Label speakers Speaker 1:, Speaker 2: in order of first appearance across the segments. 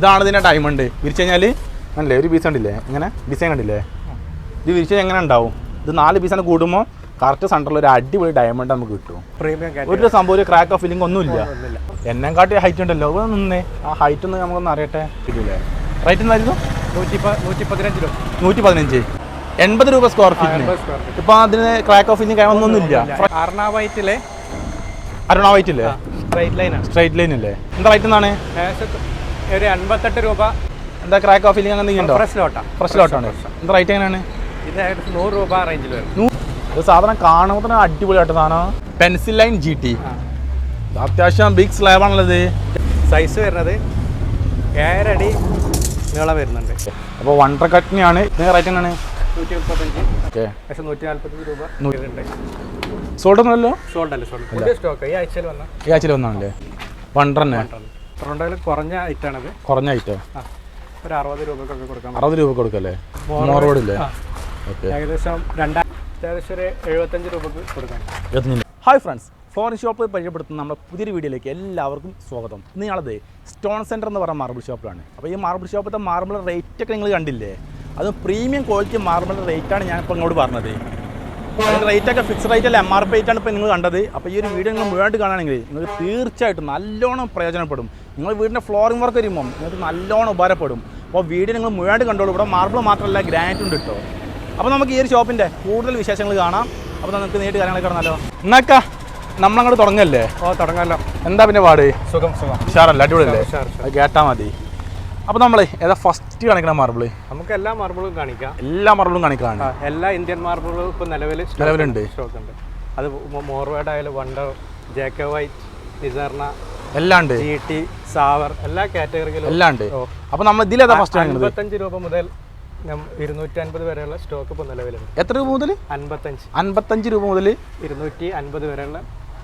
Speaker 1: ഇതാണ് ഇതിൻ്റെ ഡയമണ്ട് വിരിച്ചു കഴിഞ്ഞാൽ അല്ലേ ഒരു പീസ് കണ്ടില്ലേ ഇങ്ങനെ ഡിസൈൻ കണ്ടില്ലേ ഇത് വിരിച്ചു എങ്ങനെ ഉണ്ടാവും ഇത് നാല് പീസാണ് കൂടുമ്പോൾ കറക്റ്റ് സെൻറ്ററിൽ ഒരു അടിപൊളി ഡയമണ്ട് നമുക്ക് കിട്ടും ഒരു സംഭവം ഒരു ക്രാക്ക് ഓഫ് ഫില്ലിംഗ് ഒന്നുമില്ല എന്നെ കാട്ടി ഹൈറ്റ് ഉണ്ടല്ലോ അത് നിന്നേ ആ ഹൈറ്റ് ഒന്ന് നമുക്കൊന്ന് അറിയട്ടെ കിട്ടില്ലേ റേറ്റ് എന്തായിരുന്നു നൂറ്റി പതിനഞ്ച് എൺപത് രൂപ സ്ക്വയർ ഫീറ്റ് ഇപ്പൊ അതിന് ക്രാക്ക് ഓഫ് ഇനി കാര്യമൊന്നുമില്ല
Speaker 2: അരുണ വൈറ്റിലെ Aruna straight line
Speaker 1: straight line അല്ലേ എന്താ റേറ്റ് എന്താണ്
Speaker 2: ഒരു അൻപത്തെട്ട് രൂപ
Speaker 1: എന്താ ക്രാക്ക് ഓഫ് ഇല്ലെങ്കിൽ അങ്ങനെ
Speaker 2: ഉണ്ടോ ഫ്രഷ് ലോട്ടാ
Speaker 1: ഫ്രഷ് ലോട്ടാണ് എന്താ റേറ്റ് എങ്ങനെയാണ്
Speaker 2: ഇത് നൂറ് രൂപ റേഞ്ചിൽ
Speaker 1: വരും ഇത് സാധനം കാണുമ്പോൾ തന്നെ അടിപൊളിയായിട്ട് സാധനം പെൻസിൽ ലൈൻ ജി ടി അത്യാവശ്യം ബിഗ് സ്ലാബ് ആണുള്ളത്
Speaker 2: സൈസ് വരുന്നത് ഏഴരടി നീളം വരുന്നുണ്ട്
Speaker 1: അപ്പോൾ വണ്ടർ കട്ടിനെയാണ് ഇതിന് റേറ്റ് എങ്ങനെയാണ്
Speaker 2: നൂറ്റി സ്റ്റോക്ക് ഈ ആഴ്ചയിൽ വന്ന
Speaker 1: വന്നാണല്ലേ വണ്ടർ തന്നെ
Speaker 2: കുറഞ്ഞ കുറഞ്ഞ
Speaker 1: ഐറ്റോ
Speaker 2: ഒരു അറുപത്
Speaker 1: രൂപ കൊടുക്കല്ലേ മോർവോഡില്ലേ ഏകദേശം ഹായ് ഫ്രണ്ട്സ് ഫ്ലോറിൻ ഷോപ്പ് പരിചയപ്പെടുത്തുന്ന നമ്മുടെ പുതിയൊരു വീഡിയോയിലേക്ക് എല്ലാവർക്കും സ്വാഗതം ഇന്ന് ഞങ്ങളത് സ്റ്റോൺ സെൻറ്റർ എന്ന് പറയുന്ന മാർബിൾ ഷോപ്പിലാണ് അപ്പോൾ ഈ മാർബിൾ ഷോപ്പിലത്തെ മാർബിൾ റേറ്റ് ഒക്കെ നിങ്ങൾ കണ്ടില്ലേ അത് പ്രീമിയം ക്വാളിറ്റി മാർബിൾ റേറ്റാണ് ഞാനിപ്പോൾ ഇങ്ങോട്ട് പറഞ്ഞത് റേറ്റ് റേറ്റൊക്കെ ഫിക്സ്ഡ് റേറ്റ് അല്ല എം ആർ പി റേറ്റാണ് ഇപ്പോൾ നിങ്ങൾ കണ്ടത് അപ്പോൾ ഈ ഒരു വീഡിയോ നിങ്ങൾ മുഴുവനായിട്ട് കാണുകയാണെങ്കിൽ നിങ്ങൾ തീർച്ചയായിട്ടും നല്ലോണം പ്രയോജനപ്പെടും നിങ്ങൾ വീടിൻ്റെ ഫ്ലോറിംഗ് വർക്ക് വരുമ്പം നിങ്ങൾക്ക് നല്ലോണം ഉപകാരപ്പെടും അപ്പോൾ വീട് നിങ്ങൾ മുഴുവൻ കണ്ടോളൂ ഇവിടെ മാർബിൾ മാത്രമല്ല ഗ്രാനൈറ്റ് ഉണ്ട് കിട്ടോ അപ്പോൾ നമുക്ക് ഈ ഒരു ഷോപ്പിൻ്റെ കൂടുതൽ വിശേഷങ്ങൾ കാണാം അപ്പോൾ നമുക്ക് നേരിട്ട് കാര്യങ്ങളൊക്കെ കാണാമല്ലോ എന്നൊക്കെ നമ്മളങ്ങോട്ട് തുടങ്ങല്ലേ ഓ തുടങ്ങാമല്ലോ എന്താ പിന്നെ പാട് സുഖം സുഖം ഉഷാറല്ല അടിപൊളിയല്ലേ കേട്ടാൽ മതി അപ്പോൾ നമ്മൾ ഏതാ ഫസ്റ്റ് കാണിക്കണം മാർബിൾ
Speaker 2: നമുക്ക് എല്ലാ മാർബിളും കാണിക്കാം
Speaker 1: എല്ലാ മാർബിളും കാണിക്കാം
Speaker 2: എല്ലാ ഇന്ത്യൻ മാർബിളും ഇപ്പോൾ നിലവിൽ
Speaker 1: നിലവിലുണ്ട് സ്റ്റോക്ക് ഉണ്ട്
Speaker 2: അത് മോർവേഡ് വണ്ടർ ജേക്കോ വൈറ്റ് നിസർണ എല്ലാം ഉണ്ട് സാവർ എല്ലാ കാറ്റഗറികളും
Speaker 1: എല്ലാം അപ്പോൾ നമ്മൾ ഇതിലേതാ ഫസ്റ്റ്
Speaker 2: അൻപത്തഞ്ച് രൂപ മുതൽ ഇരുന്നൂറ്റി വരെയുള്ള സ്റ്റോക്ക് ഇപ്പോൾ നിലവിലുണ്ട് എത്ര രൂപ മുതൽ അൻപത്തഞ്ച്
Speaker 1: അൻപത്തഞ്ച് രൂപ മുതൽ
Speaker 2: ഇരുന്നൂറ്റി അൻപത് വരെയുള്ള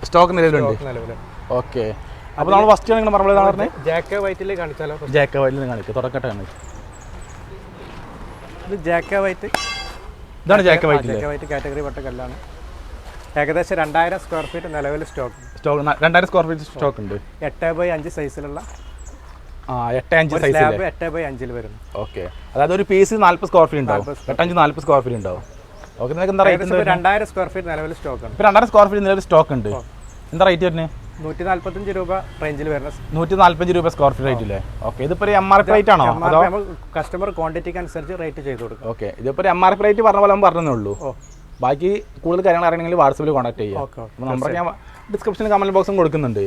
Speaker 1: സ്റ്റോക്ക് നിലവിലുണ്ട് നിലവിലുണ്ട് ഓക്കെ അപ്പോൾ നമ്മൾ ഫസ്റ്റ് നിങ്ങൾ മറുപടി പറഞ്ഞത്
Speaker 2: ജാക്ക വൈറ്റിൽ കാണിച്ചാലോ
Speaker 1: ജാക്ക വൈറ്റിൽ കാണിക്കാം തുടക്കട്ടെ
Speaker 2: ഇത് ജാക്ക വൈറ്റ്
Speaker 1: ഇതാണ് ജാക്ക വൈറ്റ് ജാക്ക
Speaker 2: വൈറ്റ് കാറ്റഗറി പെട്ട കല്ലാണ് ഏകദേശം രണ്ടായിരം സ്ക്വയർ ഫീറ്റ് നിലവിൽ സ്റ്റോക്ക്
Speaker 1: സ്റ്റോക്ക് രണ്ടായിരം സ്ക്വയർ ഫീറ്റ് സ്റ്റോക്ക് ഉണ്ട്
Speaker 2: എട്ട് ബൈ അഞ്ച് സൈസിലുള്ള ആ വരുന്നു
Speaker 1: അതായത് ഒരു പീസ് നാല്പത് സ്ക്വയർ ഫീറ്റ് ഉണ്ടാവും എട്ടഞ്ച് നാല്പത് സ്ക്വയർ ഫീറ്റ് ഉണ്ടാവും ഓക്കെ നിങ്ങൾക്ക് എന്താ റേറ്റ്
Speaker 2: രണ്ടായിരം സ്ക്വയർ ഫീറ്റ് നിലവിൽ സ്റ്റോക്ക്
Speaker 1: ഉണ്ട് രണ്ടായിരം സ്ക്വയർ ഫീറ്റ് നിലവിൽ സ്റ്റോക്ക് ഉണ്ട് എന്താ റേറ്റ് വരുന്നത്
Speaker 2: നൂറ്റി നാല്പത്തഞ്ച് രൂപ റേഞ്ചിൽ വരുന്ന
Speaker 1: നൂറ്റി നാല്പത്തഞ്ച് രൂപ സ്ക്വയർ ഫീറ്റ് റേറ്റ് അല്ലേ ഓക്കെ ഇതിപ്പോൾ എം ആർ പി റേറ്റ് ആണോ
Speaker 2: കസ്റ്റമർ ക്വാണ്ടിറ്റിക്ക് അനുസരിച്ച് റേറ്റ് ചെയ്ത് കൊടുക്കും
Speaker 1: ഓക്കെ ഇതിപ്പോൾ എം ആർ പി റേറ്റ് പറഞ്ഞ പോലെ പറഞ്ഞതേ ഉള്ളൂ ബാക്കി കൂടുതൽ കാര്യങ്ങൾ അറിയണമെങ്കിൽ വാട്സപ്പിൽ കോൺടാക്ട് ചെയ്യാം നമ്പർ ഞാൻ ഡിസ്ക്രിപ്ഷനിൽ കമൻറ്റ് ബോക്സും കൊടുക്കുന്നുണ്ട്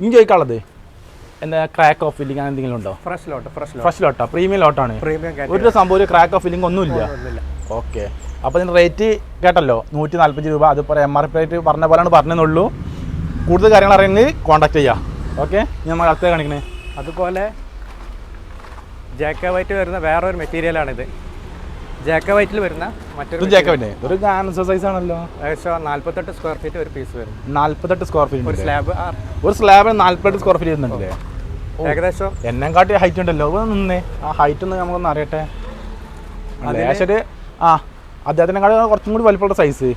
Speaker 1: ഇനി ചോദിക്കാനുള്ളത് എന്താ ക്രാക്ക് ഓഫ് ഫില്ലിംഗ് അങ്ങനെ എന്തെങ്കിലും ഉണ്ടോ ഫ്രഷ് ലോട്ട് ഫ്രഷ് ഫ്രഷ് ലോട്ടാ പ്രീമിയം ലോട്ടാണ് ഒരു സംഭവം ഒരു ക്രാക്ക് ഓഫ് ഫില്ലിംഗ് ഒന്നുമില്ല ഓക്കെ അപ്പോൾ ഇതിൻ്റെ റേറ്റ് കേട്ടല്ലോ നൂറ്റി നാൽപ്പത് രൂപ അതുപോലെ എം ആർ പി റേറ്റ് പറഞ്ഞ പോലെയാണ് പറഞ്ഞതെന്നുള്ളൂ കൂടുതൽ കാര്യങ്ങൾ അറിയണമെങ്കിൽ കോൺടാക്ട് ചെയ്യാം ഓക്കെ നമ്മൾ അടുത്ത കാണിക്കണേ
Speaker 2: അതുപോലെ ജാക്ക വൈറ്റ് വരുന്ന വേറൊരു മെറ്റീരിയലാണിത് ജാക്കവൈറ്റിൽ വരുന്ന
Speaker 1: മറ്റൊരു ജാക്കവൈറ്റ് ഒരു ഗാനസോ സൈസ് ആണല്ലോ
Speaker 2: ഏകദേശം നാല്പത്തെട്ട് സ്ക്വയർ ഫീറ്റ് ഒരു പീസ് വരും
Speaker 1: നാല്പത്തെട്ട് സ്ക്വയർ ഫീറ്റ് ഒരു സ്ലാബ് ഒരു സ്ലാബ് നാല്പത്തെട്ട് സ്ക്വയർ ഫീറ്റ് വരുന്നുണ്ടല്ലേ ഏകദേശം എന്നെ കാട്ടി ഹൈറ്റ് ഉണ്ടല്ലോ നിന്നേ ആ ഹൈറ്റ് ഒന്ന് നമുക്കൊന്ന് അറിയട്ടെ ലേശര് ആ അദ്ദേഹത്തിനെക്കാളും കുറച്ചും കൂടി വലിപ്പമുള്ള സൈസ്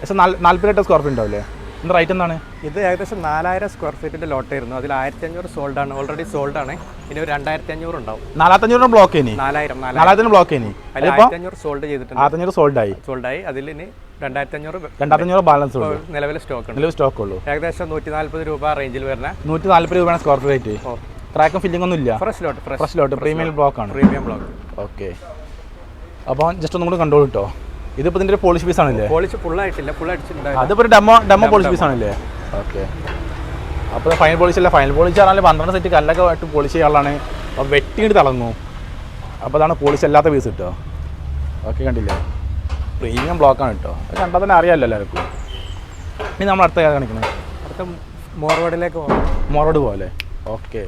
Speaker 1: പക്ഷെ നാല്പത്തെട്ട് സ്ക്വയർ ഫീറ്റ് ഉണ്ടാവില്ലേ എന്താ റേറ്റ് എന്താണ്
Speaker 2: ഇത് ഏകദേശം നാലായിരം സ്ക്വയർ ഫീറ്റിന്റെ ലോട്ട് ആയിരുന്നു അതിൽ ആയിരത്തി അഞ്ഞൂറ് സോൾഡ് ആണ് ഓൾറെഡി സോൾഡ് ആണ് ഇനി ഒരു രണ്ടായിരത്തി അഞ്ഞൂറ് ഉണ്ടാവും
Speaker 1: നാലായിരത്തി അഞ്ഞൂറ് ബ്ലോക്ക് ഇനി നാലായിരം നാലായിരത്തിന് ബ്ലോക്ക് ഇനി
Speaker 2: അഞ്ഞൂറ് സോൾഡ് ചെയ്തിട്ടുണ്ട് അഞ്ഞൂറ് സോൾഡ് ആയി സോൾഡ് ആയി അതിൽ ഇനി രണ്ടായിരത്തഞ്ഞൂറ് ബാലൻസ് നിലവിൽ സ്റ്റോക്ക്
Speaker 1: നിലവിൽ സ്റ്റോക്ക് ഉള്ളൂ
Speaker 2: ഏകദേശം ഫ്രഷ്
Speaker 1: ലോട്ട് പ്രീമിയം ബ്ലോക്ക് ആണ് പ്രീമിയം ബ്ലോക്ക് ഓക്കെ അപ്പൊ ജസ്റ്റ് ഒന്നും കൂടി കണ്ടോളൂട്ടോ ഇതിപ്പോ ഇതിന്റെ പോളിഷ് പീസ് ആണല്ലേ
Speaker 2: പോളിഷ് ഫുൾ ആയിട്ടില്ല ഫുൾ അടിച്ചിട്ടുണ്ട്
Speaker 1: അതിപ്പോൾ ഒരു ഡെമോ ഡെമോ പോളിഷ് പീസ് ആണല്ലേ ഓക്കെ അപ്പോൾ ഫൈനൽ പോളിഷ് അല്ല ഫൈനൽ പോളിഷ് ആണല്ലേ പന്ത്രണ്ട് സെറ്റ് കല്ലൊക്കെ ആയിട്ട് പോളിഷ് ചെയ്യാനാണ് അപ്പോൾ വെട്ടിയിട്ട് തിളങ്ങും അപ്പോൾ അതാണ് പോളിഷ് അല്ലാത്ത പീസ് കിട്ടുക ഓക്കെ കണ്ടില്ലേ പ്രീമിയം ബ്ലോക്കാണ് കേട്ടോ അത് കണ്ടാൽ തന്നെ അറിയാമല്ലോ എല്ലാവർക്കും ഇനി നമ്മൾ അടുത്ത കാണിക്കുന്നത്
Speaker 2: അടുത്ത മോറോഡിലേക്ക് പോകാം
Speaker 1: മോറോഡ് പോകാം അല്ലേ ഓക്കെ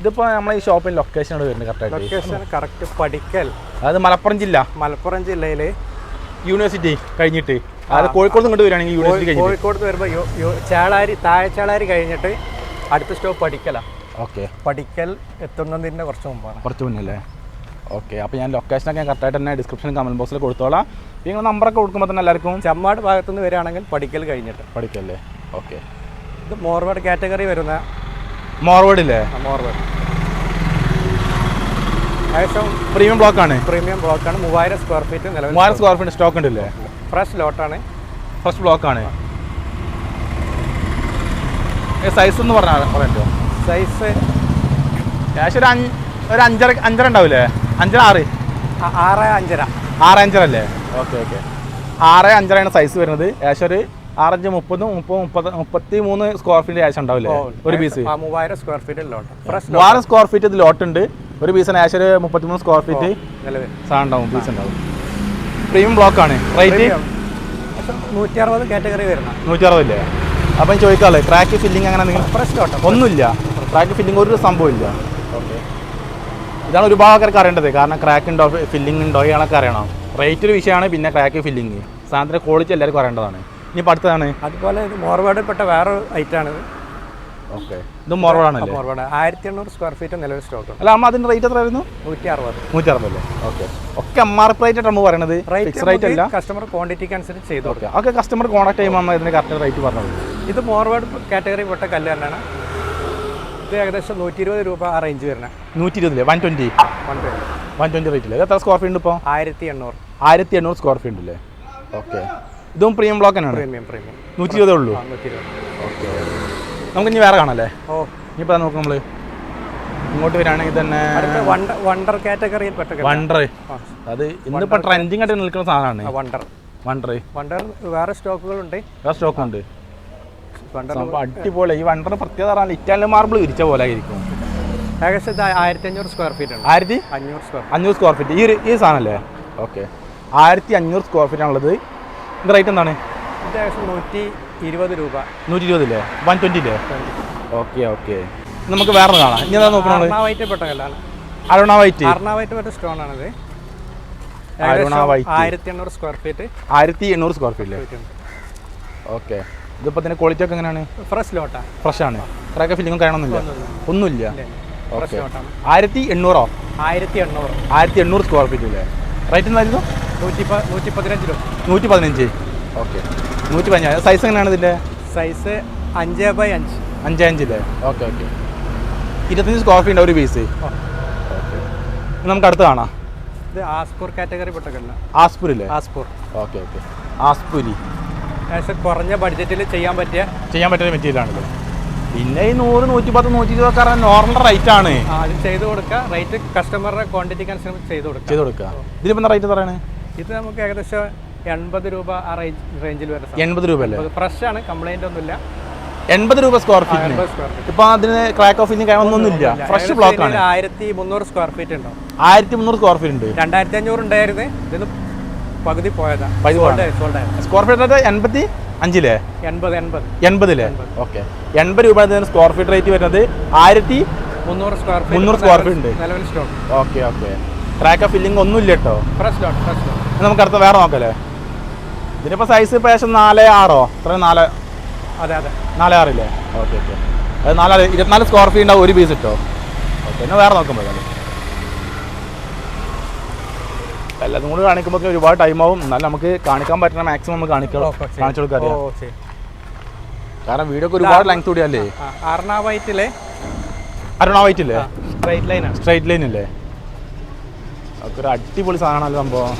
Speaker 1: ഇതിപ്പോ നമ്മളെ ഈ ഷോപ്പിന് ലൊക്കേഷൻ ഇവിടെ വരുന്നത് കറക്റ്റ്
Speaker 2: ലൊക്കേഷൻ കറക്റ്റ്
Speaker 1: പഠിക്കൽ അത് മലപ്പുറം ജില്ല
Speaker 2: മലപ്പുറം ജില്ലയില്
Speaker 1: യൂണിവേഴ്സിറ്റി കഴിഞ്ഞിട്ട് അത് കോഴിക്കോട് ഇങ്ങോട്ട് വരികയാണെങ്കിൽ യൂണിവേഴ്സിറ്റി
Speaker 2: കോഴിക്കോട് വരുമ്പോൾ ചേളാരി താഴെ ചേളാരി കഴിഞ്ഞിട്ട് അടുത്ത സ്റ്റോപ്പ് പഠിക്കലാ ഓക്കെ പഠിക്കൽ എത്തുന്നതിന്റെ കുറച്ച് മുമ്പാണ്
Speaker 1: കുറച്ച് മുന്നല്ലേ ഓക്കെ അപ്പോൾ ഞാൻ ലൊക്കേഷൻ ലൊക്കേഷനൊക്കെ കറക്റ്റായിട്ട് തന്നെ ഡിസ്ക്രിപ്ഷൻ കമന്റ് ബോക്സിൽ കൊടുത്തോളാം നിങ്ങൾ നമ്പറൊക്കെ കൊടുക്കുമ്പോൾ തന്നെ എല്ലാവർക്കും
Speaker 2: ചെമ്മാട് ഭാഗത്തുനിന്ന് വരികയാണെങ്കിൽ പഠിക്കൽ കഴിഞ്ഞിട്ട്
Speaker 1: പഠിക്കല്ലേ ഓക്കെ
Speaker 2: ഇത് മോർവേഡ് കാറ്റഗറി വരുന്ന മോർവേഡില്ലേ മോർവേഡ്
Speaker 1: ഏകദേശം പ്രീമിയം ബ്ലോക്കാണ്
Speaker 2: പ്രീമിയം ബ്ലോക്കാണ് മൂവായിരം സ്ക്വയർ ഫീറ്റ്
Speaker 1: നിലവിൽ മൂവായിരം സ്ക്വയർ ഫീറ്റ് സ്റ്റോക്ക് ഉണ്ടല്ലേ
Speaker 2: ഫ്രഷ് ലോട്ടാണ്
Speaker 1: ഫ്രഷ് ബ്ലോക്കാണ് സൈസ് എന്ന് പറഞ്ഞാൽ പറയാമോ സൈസ് ഏകദേശം ഒരു ഒരു അഞ്ചര അഞ്ചര ഉണ്ടാവില്ലേ അഞ്ചര ആറ് ആറ് അഞ്ചര ആറ് അഞ്ചര അല്ലേ ഓക്കെ ഓക്കെ ആറ് അഞ്ചരയാണ് സൈസ് വരുന്നത് ഏകദേശം ഒരു ആറഞ്ച് മുപ്പതും മുപ്പത് മുപ്പത്തി മൂന്ന് സ്ക്വയർ ഫീറ്റ് ആശ ഉണ്ടാവില്ലേ ഒരു പീസ്
Speaker 2: മൂവായിരം സ്ക്വയർ ഫീറ്റ്
Speaker 1: മൂവായിരം സ്ക്വയർ ഫീറ്റ് ഇത് ലോട്ട് ഉണ്ട് ഒരു പീസിന് ആശ ഒരു മുപ്പത്തി മൂന്ന് സ്ക്വയർ ഫീറ്റ് സാധനം പീസ് ഉണ്ടാവും പ്രീമിയം ബ്ലോക്ക് ആണ് റേറ്റ്
Speaker 2: നൂറ്റി അറുപത് കാറ്റഗറി വരുന്നത്
Speaker 1: നൂറ്റി ഇല്ലേ അപ്പം ചോദിക്കാളെ ക്രാക്ക് ഫില്ലിംഗ് അങ്ങനെ എന്തെങ്കിലും പ്രശ്നം ഒന്നുമില്ല ക്രാക്ക് ഫില്ലിംഗ് ഒരു സംഭവം ഇല്ല ഇതാണ് ഒരുപാട് ആൾക്കാർക്ക് അറിയേണ്ടത് കാരണം ക്രാക്ക് ഉണ്ടോ ഫില്ലിംഗ് ഉണ്ടോ ഇയാളൊക്കെ അറിയണം റേറ്റ് ഒരു വിഷയമാണ് പിന്നെ ക്രാക്ക് ഫില്ലിംഗ് സാധനത്തിൻ്റെ ക്വാളിറ്റി എല്ലാവർക്കും അറിയേണ്ടതാണ് ഇനി അടുത്തതാണ്
Speaker 2: അതുപോലെ ഇത് പെട്ട വേറെ ഐറ്റാണ്
Speaker 1: ഓക്കെ ഇത് മോർവാടാണല്ലേ മോർവാട്
Speaker 2: ആയിരത്തി എണ്ണൂറ് സ്ക്വയർ ഫീറ്റ് നിലവിൽ സ്റ്റോക്ക്
Speaker 1: അല്ല അമ്മ അതിന്റെ റേറ്റ് എത്രയായിരുന്നു നൂറ്റി അറുപത് നൂറ്റി ഓക്കെ ഒക്കെ എം ആർ പി റേറ്റ് നമ്മൾ പറയുന്നത് ഫിക്സ് റേറ്റ് അല്ല
Speaker 2: കസ്റ്റമർ ക്വാണ്ടിറ്റിക്ക് അനുസരിച്ച് ചെയ്ത് കൊടുക്കുക
Speaker 1: ഒക്കെ കസ്റ്റമർ കോൺടാക്ട് ചെയ്യുമ്പോൾ അമ്മ ഇതിന്റെ കറക്റ്റ് റേറ്റ് പറഞ്ഞത്
Speaker 2: ഇത് മോർവാട് കാറ്റഗറി പെട്ട കല്ല് തന്നെയാണ് ഇത് ഏകദേശം നൂറ്റി ഇരുപത് രൂപ ആ റേഞ്ച് വരുന്നത്
Speaker 1: നൂറ്റി ഇരുപതില്ലേ വൺ ട്വൻറ്റി വൺ ട്വൻറ്റി എത്ര സ്ക്വയർ ഫീറ്റ് ഇപ്പോൾ
Speaker 2: ആയിരത്തി എണ്ണൂറ്
Speaker 1: ആയിരത്തി എണ്ണൂറ് സ്ക്വയർ ഫീറ്റ് ഉണ്ടല്ലേ ഓക്കെ ഇതും പ്രീമിയം ബ്ലോക്ക് തന്നെയാണ് പ്രീമിയം പ്രീമിയം നൂറ്റി ഇരുപതേ ഉള്ളൂ നമുക്ക് ഇനി വേറെ കാണാല്ലേ
Speaker 2: ഓ ഇനി ഇനിയിപ്പോൾ
Speaker 1: നോക്കാം നമ്മൾ ഇങ്ങോട്ട് വരാണെങ്കിൽ തന്നെ
Speaker 2: വണ്ടർ കാറ്റഗറിയിൽ പറ്റും
Speaker 1: വണ്ടർ അത് ഇന്നിപ്പോൾ ട്രെൻഡിങ് ആയിട്ട് നിൽക്കുന്ന സാധനമാണ് വണ്ടർ വണ്ടർ
Speaker 2: വണ്ടർ വേറെ സ്റ്റോക്കുകൾ സ്റ്റോക്കുകളുണ്ട്
Speaker 1: വേറെ സ്റ്റോക്കുണ്ട് അടിപൊളി ഈ വണ്ടർ പ്രത്യേകത പറഞ്ഞാൽ ഇറ്റാലിയൻ മാർബിൾ വിരിച്ച പോലെ ആയിരിക്കും
Speaker 2: ഏകദേശം ആയിരത്തി അഞ്ഞൂറ് സ്ക്വയർ ഫീറ്റ് ആണ് ആയിരത്തി അഞ്ഞൂറ് സ്ക്വയർ അഞ്ഞൂറ് സ്ക്വയർ ഫീറ്റ്
Speaker 1: ഈ ഈ സാധനമല്ലേ ഓക്കെ ആയിരത്തി അഞ്ഞൂറ് സ്ക്വയർ ഫീറ്റ് ആണുള്ളത് ഇത് റേറ്റ് എന്താണ്
Speaker 2: ഏകദേശം നൂറ്റി ഇരുപത് രൂപ
Speaker 1: നൂറ്റി ഇരുപതില്ലേ വൺ ട്വൻറ്റിയില്ലേ ഓക്കെ ഓക്കെ നമുക്ക് വേറെ കാണാം ഇനി ഏതാ നോക്കണത് പെട്ട കല്ലാണ് അരുണ വൈറ്റ്
Speaker 2: അരുണ വൈറ്റ് പെട്ട സ്റ്റോൺ അരുണ വൈറ്റ് ആയിരത്തി എണ്ണൂറ് സ്ക്വയർ ഫീറ്റ്
Speaker 1: ആയിരത്തി എണ്ണൂറ് സ്ക്വയർ ഫീറ്റ് ഓക്കെ ക്വാളിറ്റി ഒക്കെ എങ്ങനെയാണ് ഫ്രഷ് ലോട്ടാ ഫ്രഷ് ആണ് ഇത്രയൊക്കെ ഒന്നുമില്ല ഓക്കെ ആയിരത്തി എണ്ണൂറോ
Speaker 2: ആയിരത്തി എണ്ണൂറ്
Speaker 1: ആയിരത്തി എണ്ണൂറ് സ്ക്വയർ ഫീറ്റ് അല്ലേ എന്തായിരുന്നു
Speaker 2: നൂറ്റി
Speaker 1: പതിനഞ്ച് ഓക്കെ നൂറ്റി പതിനഞ്ച് സൈസ് എങ്ങനെയാണ് ഇതിൻ്റെ
Speaker 2: സൈസ് അഞ്ച് ബൈ അഞ്ച്
Speaker 1: അഞ്ച് അഞ്ചില്ലേ ഓക്കെ ഓക്കെ ഇരുപത്തഞ്ച് സ്ക്വയർ ഫീറ്റ് ഒരു പീസ് നമുക്ക് അടുത്ത് കാണാം
Speaker 2: ഇത് ആസ്പൂർ കാറ്റഗറി പെട്ടക്കല്ല ആസ്പൂരില്ലേ ആസ്പൂർ
Speaker 1: ഓക്കെ ഓക്കെ ആസ്പൂരി
Speaker 2: കുറഞ്ഞ ബഡ്ജറ്റിൽ ചെയ്യാൻ പറ്റിയ
Speaker 1: ചെയ്യാൻ പറ്റിയ മെറ്റീരിയലാണിത് പിന്നെ ഈ നൂറ് നൂറ്റി പത്ത് നൂറ്റി ഇരുപത് കാരണം നോർമൽ റേറ്റ് ആണ്
Speaker 2: അത് ചെയ്ത് കൊടുക്കുക റേറ്റ് കസ്റ്റമറുടെ ക്വാണ്ടിറ്റിക്ക് അനുസരിച്ച് ചെയ്ത് കൊടുക്കുക
Speaker 1: ചെയ്ത് കൊടുക്കുക ഇതിലിപ്പോൾ റേറ്റ് പറയണേ
Speaker 2: ഇത് നമുക്ക് ഏകദേശം എൺപത് രൂപ ആ റേഞ്ച് റേഞ്ചിൽ വരുന്നത് എൺപത് രൂപ അല്ലേ ഫ്രഷ് ആണ് കംപ്ലൈന്റ് ഒന്നുമില്ല
Speaker 1: എൺപത് രൂപ സ്ക്വയർ ഫീറ്റ് ഇപ്പൊ അതിന് ക്രാക്ക് ഓഫിന് കാര്യമൊന്നുമില്ല ഫ്രഷ് ബ്ലോക്ക് ആണ്
Speaker 2: ആയിരത്തി മുന്നൂറ് സ്ക്വയർ ഫീറ്റ് ഉണ്ടോ
Speaker 1: ആയിരത്തി മുന്നൂറ് സ്ക്വയർ ഫീറ്റ് ഉണ്ട്
Speaker 2: രണ്ടായിരത്തി അഞ്ഞൂറ് ഉണ്ടായിരുന്നു ഇതിന് പകുതി
Speaker 1: പോയതാണ് സ്ക്വയർ ഫീറ്റ് എൺപത്തി അഞ്ചില്ലേ എൺപത് എൺപത് എൺപതിലെ ഓക്കെ എൺപത് രൂപ സ്ക്വയർ ഫീറ്റ് റേറ്റ് വരുന്നത് ആയിരത്തി
Speaker 2: മുന്നൂറ് സ്ക്വയർ ഫീറ്റ് മുന്നൂറ് സ്ക്വയർ ഫീറ്റ് ഉണ്ട്
Speaker 1: okay okay crack track filling ഒന്നുമില്ല കേട്ടോ
Speaker 2: ഫ്രഷ് ലോട്ട് ഫ്രഷ് ലോട്ട്
Speaker 1: നമുക്ക് അടുത്ത വേറെ നോക്കല്ലേ ഇതിനിപ്പോൾ സൈസ് ഏകദേശം നാല് ആറോ അത്ര നാല് അതെ അതെ നാല് ആറില്ലേ ഓക്കെ ഓക്കെ അത് നാല് ഇരുപത്തിനാല് സ്ക്വയർ ഫീറ്റ് ഉണ്ടാവും ഒരു പീസ് ഇട്ടോ ഓക്കെ എന്നാൽ വേറെ നോക്കുമ്പോൾ എല്ലാതും കൂടി കാണിക്കുമ്പോൾ ഒരുപാട് ടൈം ആവും എന്നാലും നമുക്ക് കാണിക്കാൻ പറ്റുന്ന മാക്സിമം നമുക്ക് കാണിക്കണോ കാണിച്ചു കൊടുക്കാം കാരണം വീഡിയോ ഒരുപാട് ലെങ്ത് കൂടിയല്ലേ അരുണ സ്ട്രൈറ്റ് ലൈൻ സ്ട്രൈറ്റ് ഒരു അടിപൊളി സാധനമാണല്ലോ സംഭവം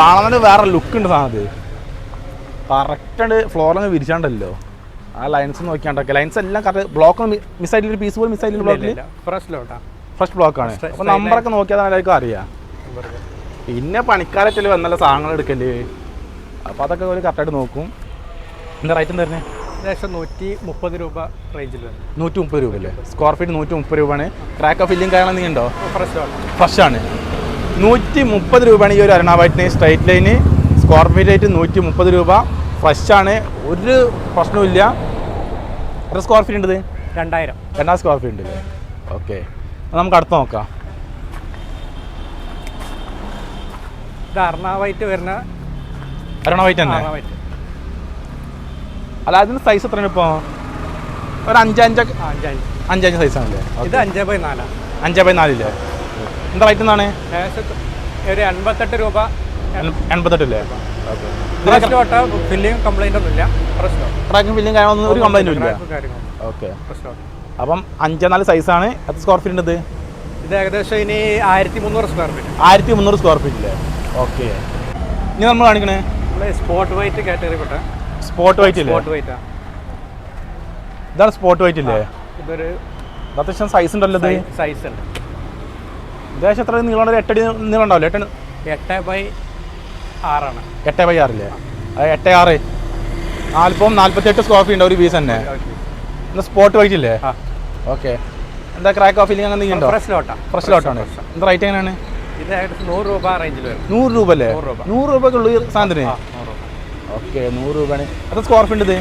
Speaker 1: കാണുന്നതിന് വേറെ ലുക്ക് ഉണ്ട് സാധനത് കറക്റ്റ് ഫ്ലോറിൽ വിരിച്ചാണ്ടല്ലോ ആ ലൈൻസ് നോക്കിയാണ്ടൊക്കെ ലൈൻസ് എല്ലാം കറക്റ്റ് ബ്ലോക്ക് മിസ്സായിട്ടില്ല പീസ് പോലും മിസ്സായിട്ടില്ല ബ്ലോക്കിൽ ഫ്രഷ് ലോട്ടാ ഫ്രഷ് ബ്ലോക്കാണ് അപ്പോൾ നമ്പറൊക്കെ നോക്കിയാൽ എല്ലാവർക്കും അറിയാം പിന്നെ ചില വന്നല്ല സാധനങ്ങൾ എടുക്കല് അപ്പോൾ അതൊക്കെ ഒരു കറക്റ്റായിട്ട് നോക്കും എന്താ റേറ്റ് എന്താ പറഞ്ഞത്
Speaker 2: ഏകദേശം നൂറ്റി മുപ്പത് രൂപ റേഞ്ചിൽ
Speaker 1: രൂപ അല്ലേ സ്ക്വയർ ഫീറ്റ് നൂറ്റി മുപ്പത് രൂപയാണ് ക്രാക്ക് ഓഫ് ഫില്ലിംഗ് കാരണം നീ ഉണ്ടോ ഫ്രഷ് ആണ് ഫ്രഷ് ആണ് നൂറ്റി മുപ്പത് രൂപയാണ് ഈ ഒരു അരുണ സ്ട്രൈറ്റ് ലൈന് സ്കോർപ്പിയ റേറ്റ് നൂറ്റി മുപ്പത് രൂപ ഫ്രഷ് ആണ് ഒരു പ്രശ്നവുമില്ല എത്ര സ്ക്വയർ ഫീറ്റ് ഉണ്ട് രണ്ടായിരം രണ്ടാം സ്ക്വയർ ഫീറ്റ് ഉണ്ട് ഓക്കെ നമുക്ക് അടുത്ത് നോക്കാം
Speaker 2: ഇത് അരുണ വരുന്ന
Speaker 1: അരുണ തന്നെ അല്ല അതിന് സൈസ് എത്രയാണ് ഇപ്പോൾ ഒരു അഞ്ചഞ്ച് അഞ്ചഞ്ച് സൈസാണല്ലേ
Speaker 2: ഇത് അഞ്ച് ബൈ നാലാണ്
Speaker 1: അഞ്ച് ബൈ നാലില്ലേ എന്താ റേറ്റ് എന്നാണ്
Speaker 2: ഒരു എൺപത്തെട്ട് രൂപ എൺപത്തെട്ടില്ലേ ഫില്ലിങ് കംപ്ലൈന്റ് ഒന്നുമില്ല പ്രശ്നം
Speaker 1: ട്രാക്കും ഫില്ലിങ് കാര്യങ്ങളൊന്നും ഒരു കംപ്ലൈന്റും ഇല്ല ഓക്കെ അപ്പം അഞ്ചേ നാല് സൈസാണ് എത്ര സ്ക്വയർ ഫീറ്റ് ഇത്
Speaker 2: ഇത് ഏകദേശം ഇനി ആയിരത്തി മുന്നൂറ് സ്ക്വയർ ഫീറ്റ്
Speaker 1: ആയിരത്തി മുന്നൂറ് സ്ക്വയർ ഫീറ്റില്ലേ ഓക്കെ ഇനി നമ്മൾ കാണിക്കണേ
Speaker 2: സ്പോട്ട് വൈറ്റ് കാറ്റഗറി പെട്ട
Speaker 1: സ്പോട്ട് വൈറ്റ് ഇല്ലേ സ്പോട്ട് വൈറ്റ് ഇതാണ് സ്പോട്ട് വൈറ്റ് ഇല്ലേ ഇതൊരു അത്യാവശ്യം സൈസ് ഉണ്ടല്ലോ സൈസ് ഉണ്ട് ഏകദേശം എത്ര നീളം ഒരു എട്ടടി നീളം ഉണ്ടാവില്ല എട്ട്
Speaker 2: എട്ട് ബൈ ആറാണ്
Speaker 1: എട്ട് ബൈ ആറില്ലേ എട്ട് ആറ് നാൽപ്പം നാൽപ്പത്തെട്ട് സ്ക്വയർ ഫീറ്റ് ഉണ്ട് ഒരു പീസ് തന്നെ എന്നാൽ സ്പോട്ട് വൈറ്റില്ലേ ഓക്കെ എന്താ ക്രാക്ക് ഓഫ് ഇല്ലെങ്കിൽ അങ്ങനെ ഉണ്ടോ ഫ്രഷ് ലോട്ടാ ഫ്രഷ് ലോട്ടാണ് എന്താ റേറ്റ് എങ്ങനെയാണ്
Speaker 2: ഇത് നൂറ് രൂപ റേഞ്ചിൽ വരും നൂറ് രൂപ അല്ലേ
Speaker 1: നൂറ് രൂപക്കുള്ള സാധനത്തിന് ഓക്കെ നൂറ് രൂപയാണ് എത്ര സ്ക്വയർ ഫീറ്റ് ഇത്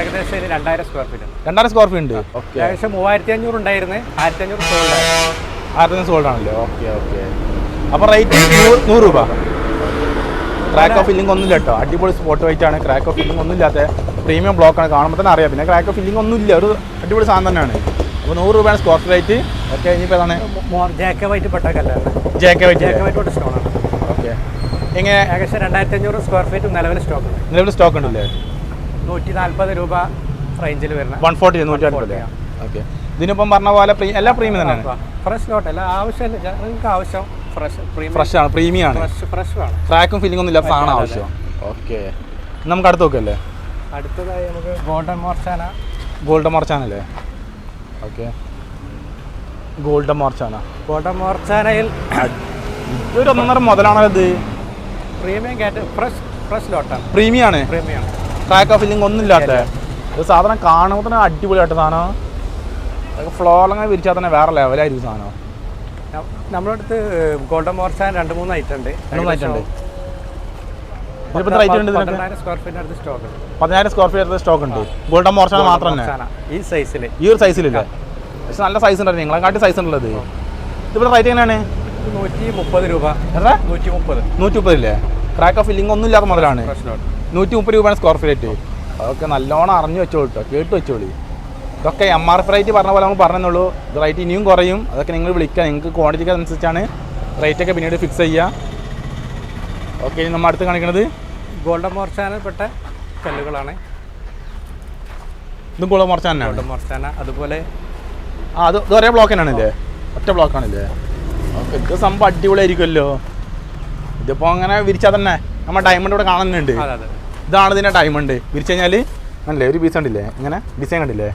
Speaker 2: ഏകദേശം രണ്ടായിരം സ്ക്വയർ ഫീറ്റ്
Speaker 1: രണ്ടായിരം സ്ക്വയർ ഫീറ്റ് ഉണ്ട്
Speaker 2: ഏകദേശം മൂവായിരത്തി അഞ്ഞൂറ് ഉണ്ടായിരുന്നു ആയിരത്തി അഞ്ഞൂറ് സ്ക്വയർ
Speaker 1: ആർഡിനൻസ് ഗോൾഡ് ആണല്ലേ ഓക്കെ ഓക്കെ അപ്പോൾ റേറ്റ് നൂറ് രൂപ ക്രാക്ക് ഓഫ് ഫില്ലിംഗ് ഒന്നുമില്ല കേട്ടോ അടിപൊളി സ്പോട്ട് വൈറ്റ് ആണ് ക്രാക്ക് ഓഫ് ഫില്ലിംഗ് ഇല്ലാത്ത പ്രീമിയം ബ്ലോക്കാണ് കാണുമ്പോൾ തന്നെ അറിയാം പിന്നെ ക്രാക്ക് ഓഫ് ഫില്ലിംഗ് ഇല്ല ഒരു അടിപൊളി സാധനം തന്നെയാണ് അപ്പോൾ നൂറ് രൂപയാണ് സ്കോട്ട് റേറ്റ് ഓക്കെ ഇനിയിപ്പോൾ ഏതാണ്
Speaker 2: ജേക്കെ വൈറ്റ് പെട്ടക്കല്ലാണ് JK white JK white stone ആണ് ഓക്കെ
Speaker 1: എങ്ങനെ ഏകദേശം
Speaker 2: രണ്ടായിരത്തി അഞ്ഞൂറ് സ്ക്വയർ ഫീറ്റ് നിലവിൽ സ്റ്റോക്ക് ഉണ്ട്
Speaker 1: നിലവിൽ സ്റ്റോക്ക് ഉണ്ടല്ലേ
Speaker 2: നൂറ്റി നാൽപ്പത് രൂപ റേഞ്ചിൽ വരുന്നത്
Speaker 1: വൺ ഫോർട്ടി നൂറ്റി നാൽപ്പത് ഓക്കെ ഇതിനിപ്പം പറഞ്ഞ പോലെ എല്ലാ പ്രീമിയം തന്നെയാണ്
Speaker 2: ഫ്രഷ് ലോട്ട് അല്ല ആവശ്യമില്ല നിങ്ങൾക്ക് ആവശ്യം ഫ്രഷ്
Speaker 1: ഫ്രഷ് ആണ് പ്രീമിയം ആണ് ഫ്രഷ് ആണ് ക്രാക്കും ഫില്ലിംഗ് ഒന്നും ഇല്ല സാധനം ആവശ്യം ഓക്കെ നമുക്ക് അടുത്ത് നോക്കല്ലേ
Speaker 2: അടുത്തതായി നമുക്ക് ഗോൾഡൻ മോർച്ചാന
Speaker 1: ഗോൾഡൻ മോർച്ചാന അല്ലേ ഓക്കെ ഗോൾഡൻ മോർച്ചാന
Speaker 2: ഗോൾഡൻ മോർച്ചാനയിൽ
Speaker 1: ഒരു ഒന്നര മുതലാണോ ഇത്
Speaker 2: പ്രീമിയം കേട്ട് ഫ്രഷ് ഫ്രഷ് ലോട്ടാണ്
Speaker 1: പ്രീമിയം ആണ് പ്രീമിയം ആണ് ട്രാക്ക് ഫില്ലിംഗ് ഒന്നും ഇല്ലാത്ത സാധനം കാണുമ്പോൾ തന്നെ അടിപൊളിയായിട്ട് സാധനം അതൊക്കെ അങ്ങനെ വിരിച്ചാൽ തന്നെ വേറെ ലെവലായിരിക്കും സാധനം
Speaker 2: നമ്മളടുത്ത് ഗോൾഡൻ മോർച്ച രണ്ട് മൂന്ന് ഐറ്റം ഉണ്ട്
Speaker 1: പതിനായിരം സ്ക്വയർ ഫീറ്റ് സ്റ്റോക്ക് ഉണ്ട് ഗോൾഡൻ മോർച്ച മാത്രം ഈ സൈസിൽ ഈ ഒരു ഇല്ല പക്ഷെ നല്ല സൈസ് ഉണ്ടായിരുന്നു നിങ്ങളെക്കാട്ടി സൈസ് ഉള്ളത് ഇതിവിടെ റേറ്റ് എങ്ങനെയാണ്
Speaker 2: നൂറ്റി രൂപ എത്ര 130 130 നൂറ്റി
Speaker 1: ക്രാക്ക് ഓഫ് ഫില്ലിംഗ് ഒന്നും ഇല്ലാത്ത മുതലാണ് നൂറ്റി മുപ്പത് രൂപയാണ് സ്ക്വയർ ഫീറ്റ് അതൊക്കെ നല്ലോണം അറിഞ്ഞു വെച്ചോളൂ കേട്ട് വെച്ചോളൂ ഇതൊക്കെ എം ആർ എഫ് റേറ്റ് പറഞ്ഞ പോലെ നമ്മൾ പറഞ്ഞതുള്ളൂ ഇത് റേറ്റ് ഇനിയും കുറയും അതൊക്കെ നിങ്ങൾ വിളിക്കുക നിങ്ങൾക്ക് ക്വാണ്ടിറ്റിക്ക് അനുസരിച്ചാണ് റേറ്റൊക്കെ പിന്നീട് ഫിക്സ് ചെയ്യുക ഓക്കെ നമ്മൾ അടുത്ത് കാണിക്കുന്നത്
Speaker 2: ഗോൾഡൻ മോർച്ചാനൽപ്പെട്ട കല്ലുകളാണ്
Speaker 1: ഇതും ഗോൾഡൻ മോർച്ചാന
Speaker 2: ഗോൾഡൻ മോർച്ചാന അതുപോലെ
Speaker 1: ആ അത് ഇത് ഒരേ ബ്ലോക്ക് തന്നെയാണല്ലേ ഒറ്റ ബ്ലോക്കാണല്ലേ ഓക്കെ ഇത് സംഭവം അടിപൊളിയായിരിക്കുമല്ലോ ഇതിപ്പോൾ അങ്ങനെ വിരിച്ചാൽ തന്നെ നമ്മൾ ഡയമണ്ട് ഇവിടെ കാണുന്നുണ്ട് ഇതാണ് ഇതിൻ്റെ ഡയമണ്ട് വിരിച്ചു കഴിഞ്ഞാൽ നല്ലേ ഒരു പീസ് കണ്ടില്ലേ ഇങ്ങനെ ഡിസൈൻ കണ്ടില്ലേ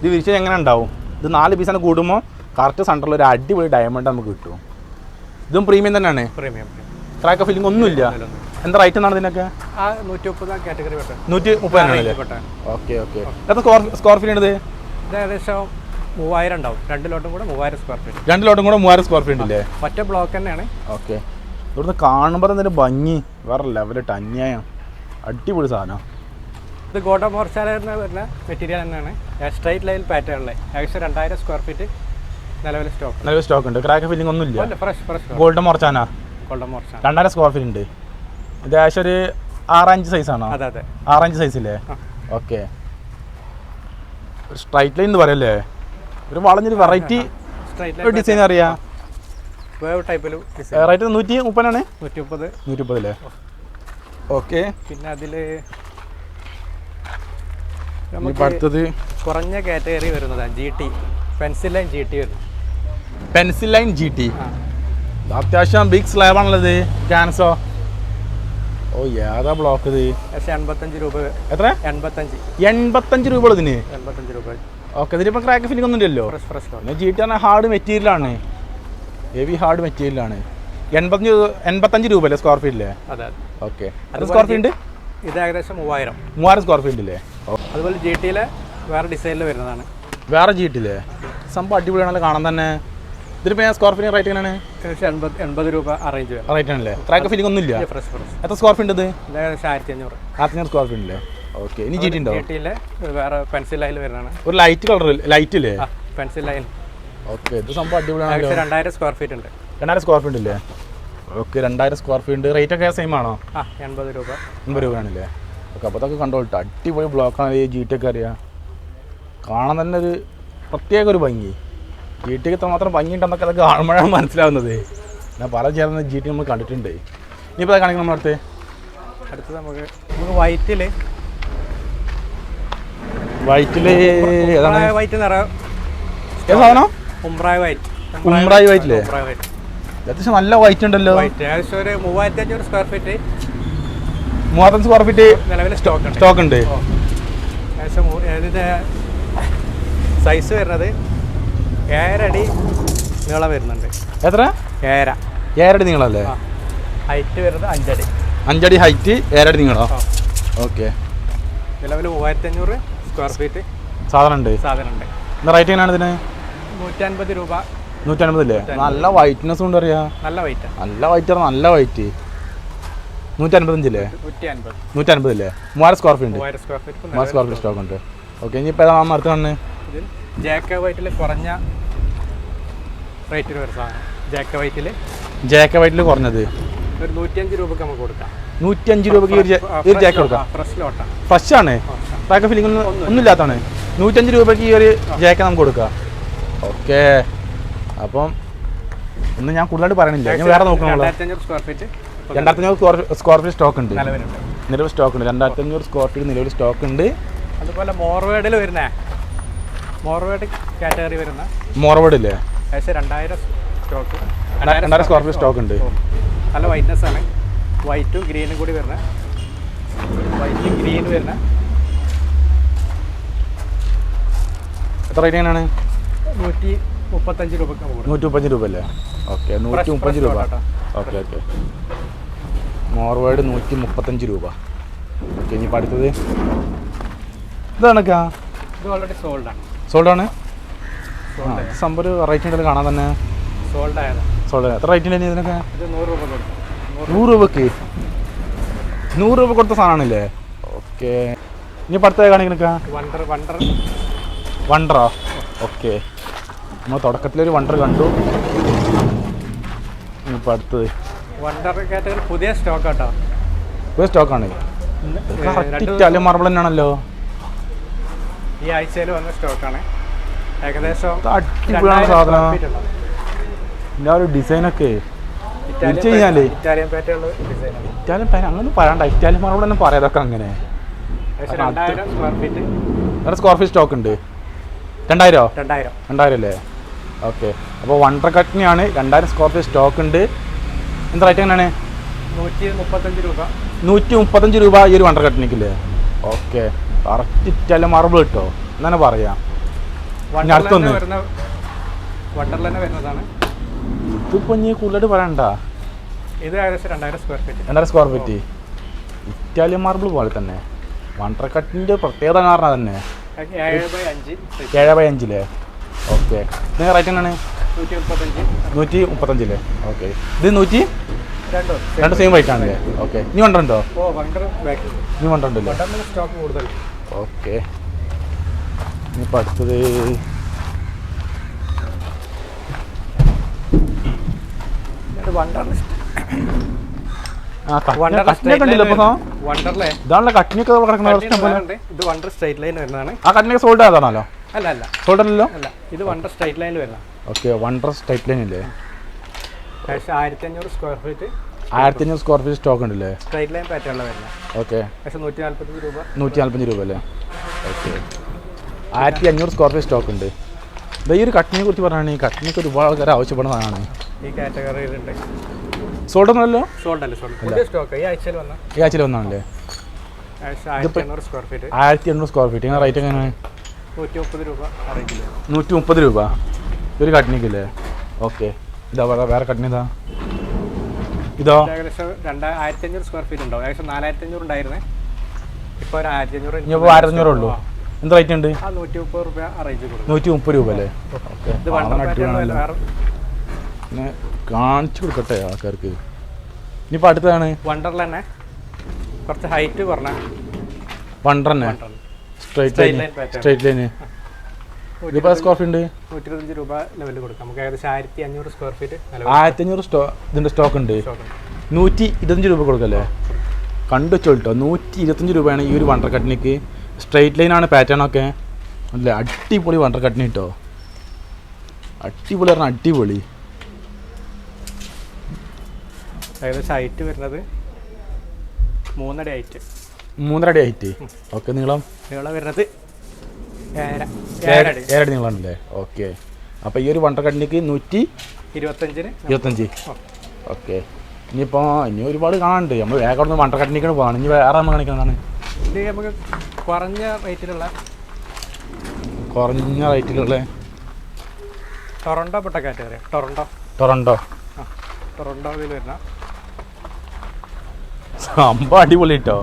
Speaker 1: ഇത് വിരിച്ച് എങ്ങനെ ഉണ്ടാവും ഇത് നാല് പീസാണ് കൂടുമ്പോൾ കറക്റ്റ് സെൻറ്ററിൽ ഒരു അടിപൊളി ഡയമണ്ട് നമുക്ക് കിട്ടും ഇതും പ്രീമിയം തന്നെയാണ് പ്രീമിയം ക്രാക്ക് ഫില്ലിംഗ് ഒന്നുമില്ല എന്താ റേറ്റ് എന്നാണ് ഇതിനൊക്കെ നൂറ്റി മുപ്പത് ഓക്കെ ഓക്കെ എത്ര സ്ക്വയർ സ്ക്വയർ ഫീറ്റ് ഇത്
Speaker 2: ഏകദേശം മൂവായിരം ഉണ്ടാവും രണ്ട് ലോട്ടും കൂടെ മൂവായിരം സ്ക്വയർ ഫീറ്റ്
Speaker 1: രണ്ട് ലോട്ടും കൂടെ മൂവായിരം സ്ക്വയർ ഫീറ്റ് ഇല്ലേ
Speaker 2: ഒറ്റ ബ്ലോക്ക് തന്നെയാണ്
Speaker 1: ഓക്കെ ഇവിടുന്ന് കാണുമ്പോൾ തന്നെ ഭംഗി വേറെ ലെവലിട്ട് അന്യായം അടിപൊളി സാധനം
Speaker 2: ഇത് ഗോഡ മോർച്ചാല എന്ന് പറഞ്ഞ മെറ്റീരിയൽ തന്നെയാണ് സ്ട്രൈറ്റ് ലൈൻ പാറ്റേണിലെ ഏകദേശം രണ്ടായിരം സ്ക്വയർ ഫീറ്റ് നിലവിലെ സ്റ്റോക്ക്
Speaker 1: നിലവിൽ സ്റ്റോക്ക് ഉണ്ട് ക്രാക്ക് ഫില്ലിംഗ് ഒന്നും ഇല്ല fresh fresh gold Morchana gold Morchana രണ്ടായിരം സ്ക്വയർ ഫീറ്റ് ഉണ്ട് ഇത് ഏകദേശം ഒരു ആറഞ്ച് സൈസാണോ അതെ
Speaker 2: അതെ ആറഞ്ച്
Speaker 1: സൈസില്ലേ ഓക്കെ സ്ട്രൈറ്റ് ലൈൻ എന്ന് പറയല്ലേ ഒരു വളഞ്ഞൊരു വെറൈറ്റി ഡിസൈൻ അറിയാം റേറ്റ് നൂറ്റി മുപ്പതിനാണ്
Speaker 2: നൂറ്റി മുപ്പത് നൂറ്റി
Speaker 1: മുപ്പതല്ലേ ഓക്കെ പിന്നെ അതില് അടുത്തത്
Speaker 2: കുറഞ്ഞ കാറ്റഗറി വരുന്നതാണ് G T pencil line G T വരുന്നത്
Speaker 1: പെൻസിൽ ലൈൻ ജി ടി അത്യാവശ്യം ബിഗ് സ്ലാബാണുള്ളത് ചാൻസോ ഓ ഏതാ ബ്ലോക്ക് ഇത്
Speaker 2: പക്ഷേ എൺപത്തഞ്ച് രൂപ
Speaker 1: എത്ര എൺപത്തഞ്ച് എൺപത്തഞ്ച് രൂപ ഇതിന് എൺപത്തഞ്ച് രൂപ ഓക്കെ ഇതിനിപ്പോൾ ക്രാക്ക് ഫില്ലിംഗ് ഒന്നും ഇല്ലല്ലോ ഫ്രഷ് ഫ്രഷ് പിന്നെ ജി ടി ആണ് ഹാർഡ് ആണ് ഹെവി ഹാർഡ് മെറ്റീരിയൽ ആണ് എൺപത്തഞ്ച് എൺപത്തഞ്ച് രൂപ അല്ലേ സ്ക്വയർ ഫീറ്റില്ലേ
Speaker 2: അതെ ഓക്കെ
Speaker 1: അത് സ്ക്വയർ ഫീറ്റ് ഇത്
Speaker 2: ഏകദേശം മൂവായിരം
Speaker 1: മൂവായിരം സ്ക്വയർ ഫീറ്റ് അല്ലേ
Speaker 2: അതുപോലെ ജി ടിയിലെ വേറെ ഡിസൈനിൽ വരുന്നതാണ്
Speaker 1: വേറെ ജി ടിയിലെ സംഭവം അടിപൊളിയാണല്ലോ കാണാൻ തന്നെ ഇതിലിപ്പോൾ ഞാൻ സ്ക്വയർ ഫീറ്റ് റേറ്റ് എങ്ങനെയാണ്
Speaker 2: എൺപത് രൂപ അറേഞ്ച് വരും
Speaker 1: റേറ്റ് ആണല്ലേ ട്രാക്ക് ഫീലിംഗ് ഒന്നും ഇല്ല ഫ്രഷ് ഫ്രഷ് എത്ര സ്ക്വയർ ഫീറ്റ് ഉണ്ട്
Speaker 2: ഏകദേശം ആയിരത്തി അഞ്ഞൂറ്
Speaker 1: ആയിരത്തി അഞ്ഞൂറ് സ്ക്വയർ ഫീറ്റ് അല്ലേ ഓക്കെ ഇനി ജി ടി ഉണ്ടോ
Speaker 2: വേറെ പെൻസിൽ ലൈനിൽ വരുന്നതാണ്
Speaker 1: ഒരു ലൈറ്റ് കളർ ലൈറ്റ് ഇല്ലേ പെൻസിൽ ലൈൻ ഓക്കെ ഇത് സംഭവം അടിപൊളിയാണ്
Speaker 2: രണ്ടായിരം സ്ക്വയർ ഫീറ്റ് ഉണ്ട്
Speaker 1: രണ്ടായിരം സ്ക്വയർ ഫീറ്റ് ഇല്ലേ ഓക്കെ രണ്ടായിരം സ്ക്വയർ ഫീറ്റ് റേറ്റ് ഒക്കെ സെയിം ആണോ
Speaker 2: ആ എൺപത് രൂപ
Speaker 1: എൺപത് രൂപയാണല്ലേ ഒക്കെ അപ്പോൾ അതൊക്കെ കണ്ടോട്ടോ അടിപൊളി ബ്ലോക്കാണ് ഈ ജി ടി ഒക്കെ അറിയാം കാണാൻ തന്നെ ഒരു പ്രത്യേക ഒരു ഭംഗി ജി ഒക്കെ മാത്രം ഉണ്ടെന്നൊക്കെ അതൊക്കെ കാണുമ്പോഴാണ് മനസ്സിലാവുന്നത് ഞാൻ പല ചേർന്ന ജി ടി നമ്മൾ കണ്ടിട്ടുണ്ട് ഇനിയിപ്പോൾ അത് കാണിക്കണം നമ്മളടുത്ത്
Speaker 2: അടുത്ത് നമുക്ക് നമുക്ക് വൈറ്റിൽ
Speaker 1: വൈറ്റിൽ ഏതാണ്
Speaker 2: വൈറ്റ് ഉംറായ്
Speaker 1: വൈറ്റ് അത്യാവശ്യം നല്ല വൈറ്റ് ഉണ്ടല്ലോ വൈറ്റ്
Speaker 2: ഏകദേശം ഒരു മൂവായിരത്തി അഞ്ഞൂറ് സ്ക്വയർ ഫീറ്റ്
Speaker 1: മൂവായിരത്തി സ്ക്വയർ ഫീറ്റ് സ്റ്റോക്ക് സ്റ്റോക്ക് ഉണ്ട്
Speaker 2: ഏകദേശം സൈസ് വരുന്നത് ഏഴര അടി നീളം വരുന്നുണ്ട് എത്ര ഏഴര ഏഴരടി നീളമല്ലേ ഹൈറ്റ് വരുന്നത് അഞ്ചടി
Speaker 1: അഞ്ചടി ഹൈറ്റ് ഏഴരടി നീളോ ഓക്കെ
Speaker 2: നിലവിൽ മൂവായിരത്തി അഞ്ഞൂറ് സ്ക്വയർ ഫീറ്റ് സാധനം ഉണ്ട് സാധനം ഉണ്ട്
Speaker 1: എന്താ റേറ്റ് എങ്ങനെയാണ് ഇതിന്
Speaker 2: നൂറ്റൻപത് രൂപ
Speaker 1: അല്ലേ നല്ല വൈറ്റ്നെസ് ഉണ്ട് അറിയാം
Speaker 2: നല്ല വൈറ്റ് നല്ല
Speaker 1: വൈറ്റ് നല്ല വൈറ്റ് നൂറ്റൻപത്തഞ്ചില്ലേ square feet square feet stock ഉണ്ട് ഓക്കെ ഇനി അടുത്ത കണ്ണ്
Speaker 2: ജാക്ക വൈറ്റിൽ കുറഞ്ഞ റേറ്റിന് ജാക്ക വൈറ്റിൽ
Speaker 1: ജാക്ക വൈറ്റിൽ കുറഞ്ഞത്
Speaker 2: നൂറ്റിയഞ്ച് രൂപക്ക് നമുക്ക് കൊടുക്കാം
Speaker 1: രൂപയ്ക്ക് ഒരു ജാക്ക് കൊടുക്കാം ഫ്രഷ് ആണ് പാക്ക ഫിലിംഗ് ഒന്നും ഇല്ലാത്തതാണ് നൂറ്റഞ്ച് രൂപയ്ക്ക് ഈ ഒരു നമുക്ക് കൊടുക്കാം ഓക്കേ അപ്പം ഒന്നും ഞാൻ കൂടുതലായിട്ട് പറയണില്ല ഞാൻ വേറെ നോക്കണോ സ്ക്വയർ ഫീറ്റ് രണ്ടായിരത്തഞ്ഞൂറ് സ്ക്വയർ സ്ക്വയർ ഫീറ്റ് സ്റ്റോക്ക് ഉണ്ട് നിലവിൽ സ്റ്റോക്ക് ഉണ്ട് രണ്ടായിരത്തഞ്ഞൂറ് സ്ക്വയർ ഫീറ്റ് നിലവിൽ സ്റ്റോക്ക് ഉണ്ട്
Speaker 2: അതുപോലെ മോർവേഡിൽ വരുന്ന മോർവേഡ് കാറ്റഗറി വരുന്ന മോർവേഡ് ഇല്ലേ ഏകദേശം രണ്ടായിരം സ്റ്റോക്ക്
Speaker 1: രണ്ടായിരം സ്ക്വയർ ഫീറ്റ് സ്റ്റോക്ക് ഉണ്ട്
Speaker 2: നല്ല വൈറ്റ്നെസ് ആണ് വൈറ്റും ഗ്രീനും കൂടി വരുന്ന വൈറ്റും ഗ്രീനും വരുന്ന
Speaker 1: എത്ര റേറ്റ് എങ്ങനെയാണ്
Speaker 2: നൂറ്റി മുപ്പത്തഞ്ച് രൂപ
Speaker 1: നൂറ്റി മുപ്പത്തഞ്ച് രൂപ അല്ലേ ഓക്കെ നൂറ്റി മുപ്പത്തഞ്ച് രൂപ ഓക്കെ ഓക്കെ നോർവേഡ് നൂറ്റി മുപ്പത്തഞ്ച് രൂപ ഓക്കെ ഇനിയിപ്പോൾ അടുത്തത് ഇതാണൊക്കെ
Speaker 2: ഇത് ഓൾറെഡി സോൾഡാണ്
Speaker 1: സോൾഡാണ് സംഭവം ഒരു റേറ്റ് ഉണ്ടല്ലോ കാണാൻ തന്നെ സോൾഡായത് സോൾഡ് എത്ര റേറ്റ് ഉണ്ടായിരുന്നു ഇതിനൊക്കെ
Speaker 2: നൂറ് രൂപ കൊടുത്തു
Speaker 1: നൂറ് രൂപക്ക് നൂറ് രൂപ കൊടുത്ത സാധനമാണല്ലേ ഓക്കെ ഇനി അടുത്ത കാണിക്കണക്ക
Speaker 2: വണ്ടർ വണ്ടർ
Speaker 1: വണ്ടറോ ഓക്കെ നമ്മൾ തുടക്കത്തിലൊരു വണ്ടർ കണ്ടു ഇനി അടുത്തത്
Speaker 2: വണ്ടർ കാറ്റഗറി പുതിയ സ്റ്റോക്ക് കേട്ടോ
Speaker 1: പുതിയ സ്റ്റോക്കാണ് ഇറ്റാലിയൻ മാർബിൾ തന്നെയാണല്ലോ
Speaker 2: ഈ ആഴ്ചയിൽ വന്ന സ്റ്റോക്കാണ് ഏകദേശം
Speaker 1: അടിപൊളിയാണ് സാധനം എൻ്റെ ആ ഒരു ഡിസൈനൊക്കെ ഇറ്റാലിയൻ
Speaker 2: ഇറ്റാലിയൻ
Speaker 1: പാറ്റ അങ്ങനെ പറയണ്ട ഇറ്റാലിയൻ മാർബിൾ തന്നെ പറയാതൊക്കെ അങ്ങനെ സ്ക്വയർ ഫീറ്റ് സ്റ്റോക്ക് ഉണ്ട് രണ്ടായിരോ
Speaker 2: രണ്ടായിരം രണ്ടായിരം
Speaker 1: അല്ലേ ഓക്കെ അപ്പോൾ വണ്ടർ കട്ടിനാണ് രണ്ടായിരം സ്ക്വയർ ഫീറ്റ് സ്റ്റോക്ക് ഉണ്ട് എന്ത് റേറ്റ് എങ്ങനെയാണ് നൂറ്റി മുപ്പത്തഞ്ച് രൂപ ഈ ഒരു വണ്ടർ കട്ടിനിക്കില്ലേ ഓക്കെ കറക്റ്റ് ഇറ്റാലും മറബിൾ കിട്ടോ എന്നാണ് പറയാം അടുത്തൊന്ന് ഇതിപ്പോ ഇനി കൂടുതലായിട്ട് പറയണ്ട
Speaker 2: ഇത് രണ്ടായിരം
Speaker 1: സ്ക്വയർ ഫീറ്റ് ഇറ്റാലിയൻ മാർബിൾ പോലെ തന്നെ വണ്ടർ കട്ടിന്റെ പ്രത്യേകത കാരണം തന്നെ ഏഴ് ബൈ അഞ്ചിലേ ഓക്കെ നിങ്ങൾ റേറ്റ് എന്നാണ് നൂറ്റി അല്ലേ ഓക്കെ ഇത് നൂറ്റി രണ്ട് സെയിം റേറ്റ് ആണല്ലേ ഓക്കെ ഇനി കൊണ്ടുണ്ടോ ഇനി കൊണ്ടുണ്ടല്ലോ സ്റ്റോക്ക് ഓക്കെ ഇനിയിപ്പോൾ അടുത്തത് ഇതാണല്ലോ കട്ടിനൊക്കെ കിടക്കുന്ന ആ കട്ടിനൊക്കെ സോൾഡ് ആയതാണല്ലോ ഇത് വണ്ടർ സ്ട്രൈറ്റ് ലൈനിൽ wonder straight square feet square feet stock ഉണ്ടല്ലേ സ്ട്രൈറ്റ് ലൈൻ രൂപ രൂപ അല്ലേ സ്ക്വയർ ഫീറ്റ് സ്റ്റോക്ക് ഉണ്ട് ഒരു കട്ടിനെ ആവശ്യപ്പെടുന്നതാണ് ഈ കാറ്റഗറിയിലുണ്ട് സോൾഡ് സോൾഡ് അല്ല സോൾഡ് സ്റ്റോക്ക് ആയിരത്തി എണ്ണൂറ് സ്ക്വയർ ഫീറ്റ് റേറ്റ് എങ്ങനെയാണ് നൂറ്റി മുപ്പത് രൂപ ഒരു കട്ടിനിക്കല്ലേ ഓക്കെ ഇതാ വേറെ കട്ടിനിതാ ഇതോ ഏകദേശം രണ്ടായിരത്തി അഞ്ഞൂറ് സ്ക്വയർ ഫീറ്റ് ഉണ്ടോ ഏകദേശം ഉണ്ടായിരുന്നേ ഇപ്പോൾ എന്ത് നൂറ്റി മുപ്പത് രൂപ അല്ലേ ഓക്കെ കാണിച്ചു കൊടുക്കട്ടെ ആൾക്കാർക്ക് ഇനിയിപ്പോൾ അടുത്താണ് വണ്ടർ തന്നെ കുറച്ച് ഹൈറ്റ് വണ്ടർ തന്നെ സ്ട്രൈറ്റ് ലൈൻ സ്ട്രൈറ്റ് ലൈന് ഇതിപ്പോ സ്ക്വയർ ഫീറ്റ് നൂറ്റിരുപത്തഞ്ച് രൂപ ലെവൽ കൊടുക്കാം നമുക്ക് ഏകദേശം ആയിരത്തി അഞ്ഞൂറ് സ്ക്വയർ ഫീറ്റ് ആയിരത്തി അഞ്ഞൂറ് സ്റ്റോ ഇതിന്റെ സ്റ്റോക്ക് ഉണ്ട് നൂറ്റി ഇരുപത്തഞ്ച് രൂപ കൊടുക്കല്ലേ കണ്ടു വെച്ചോട്ടോ നൂറ്റി ഇരുപത്തഞ്ച് രൂപയാണ് ഈ ഒരു വണ്ടർ കട്ടിനിക്ക് സ്ട്രൈറ്റ് ലൈൻ ആണ് പാറ്റേൺ ഒക്കെ അല്ല അടിപൊളി വണ്ടർ കട്ടിന് കിട്ടോ അടിപൊളി ആണ് അടിപൊളി ഏകദേശം ഹൈറ്റ് വരുന്നത് മൂന്നടി ഹൈറ്റ് മൂന്നരടി അടി ഹൈറ്റ് ഓക്കെ നീളം നീളം വരുന്നത് ഏഴടി നീളമാണല്ലേ ഓക്കെ അപ്പോൾ ഈ ഒരു വണ്ടക്കടിലേക്ക് നൂറ്റി ഇരുപത്തഞ്ചിന് ഇരുപത്തഞ്ച് ഓക്കെ ഇനിയിപ്പോൾ ഇനി ഒരുപാട് കാണാനുണ്ട് നമ്മൾ വേഗം വണ്ടർ വണ്ടക്കടിലേക്കാണ് പോകണം ഇനി വേറെ നമ്മൾ കാണിക്കുന്നതാണ് നമുക്ക് കുറഞ്ഞ റേറ്റിലുള്ള കുറഞ്ഞ റേറ്റിലുള്ള ടൊറണ്ടോ പൊട്ടക്കാറ്റ് പറയാം ടൊറണ്ടോ ടൊറണ്ടോ ടൊറണ്ടോയിൽ വരുന്ന അമ്പ അടിപൊളി കേട്ടോ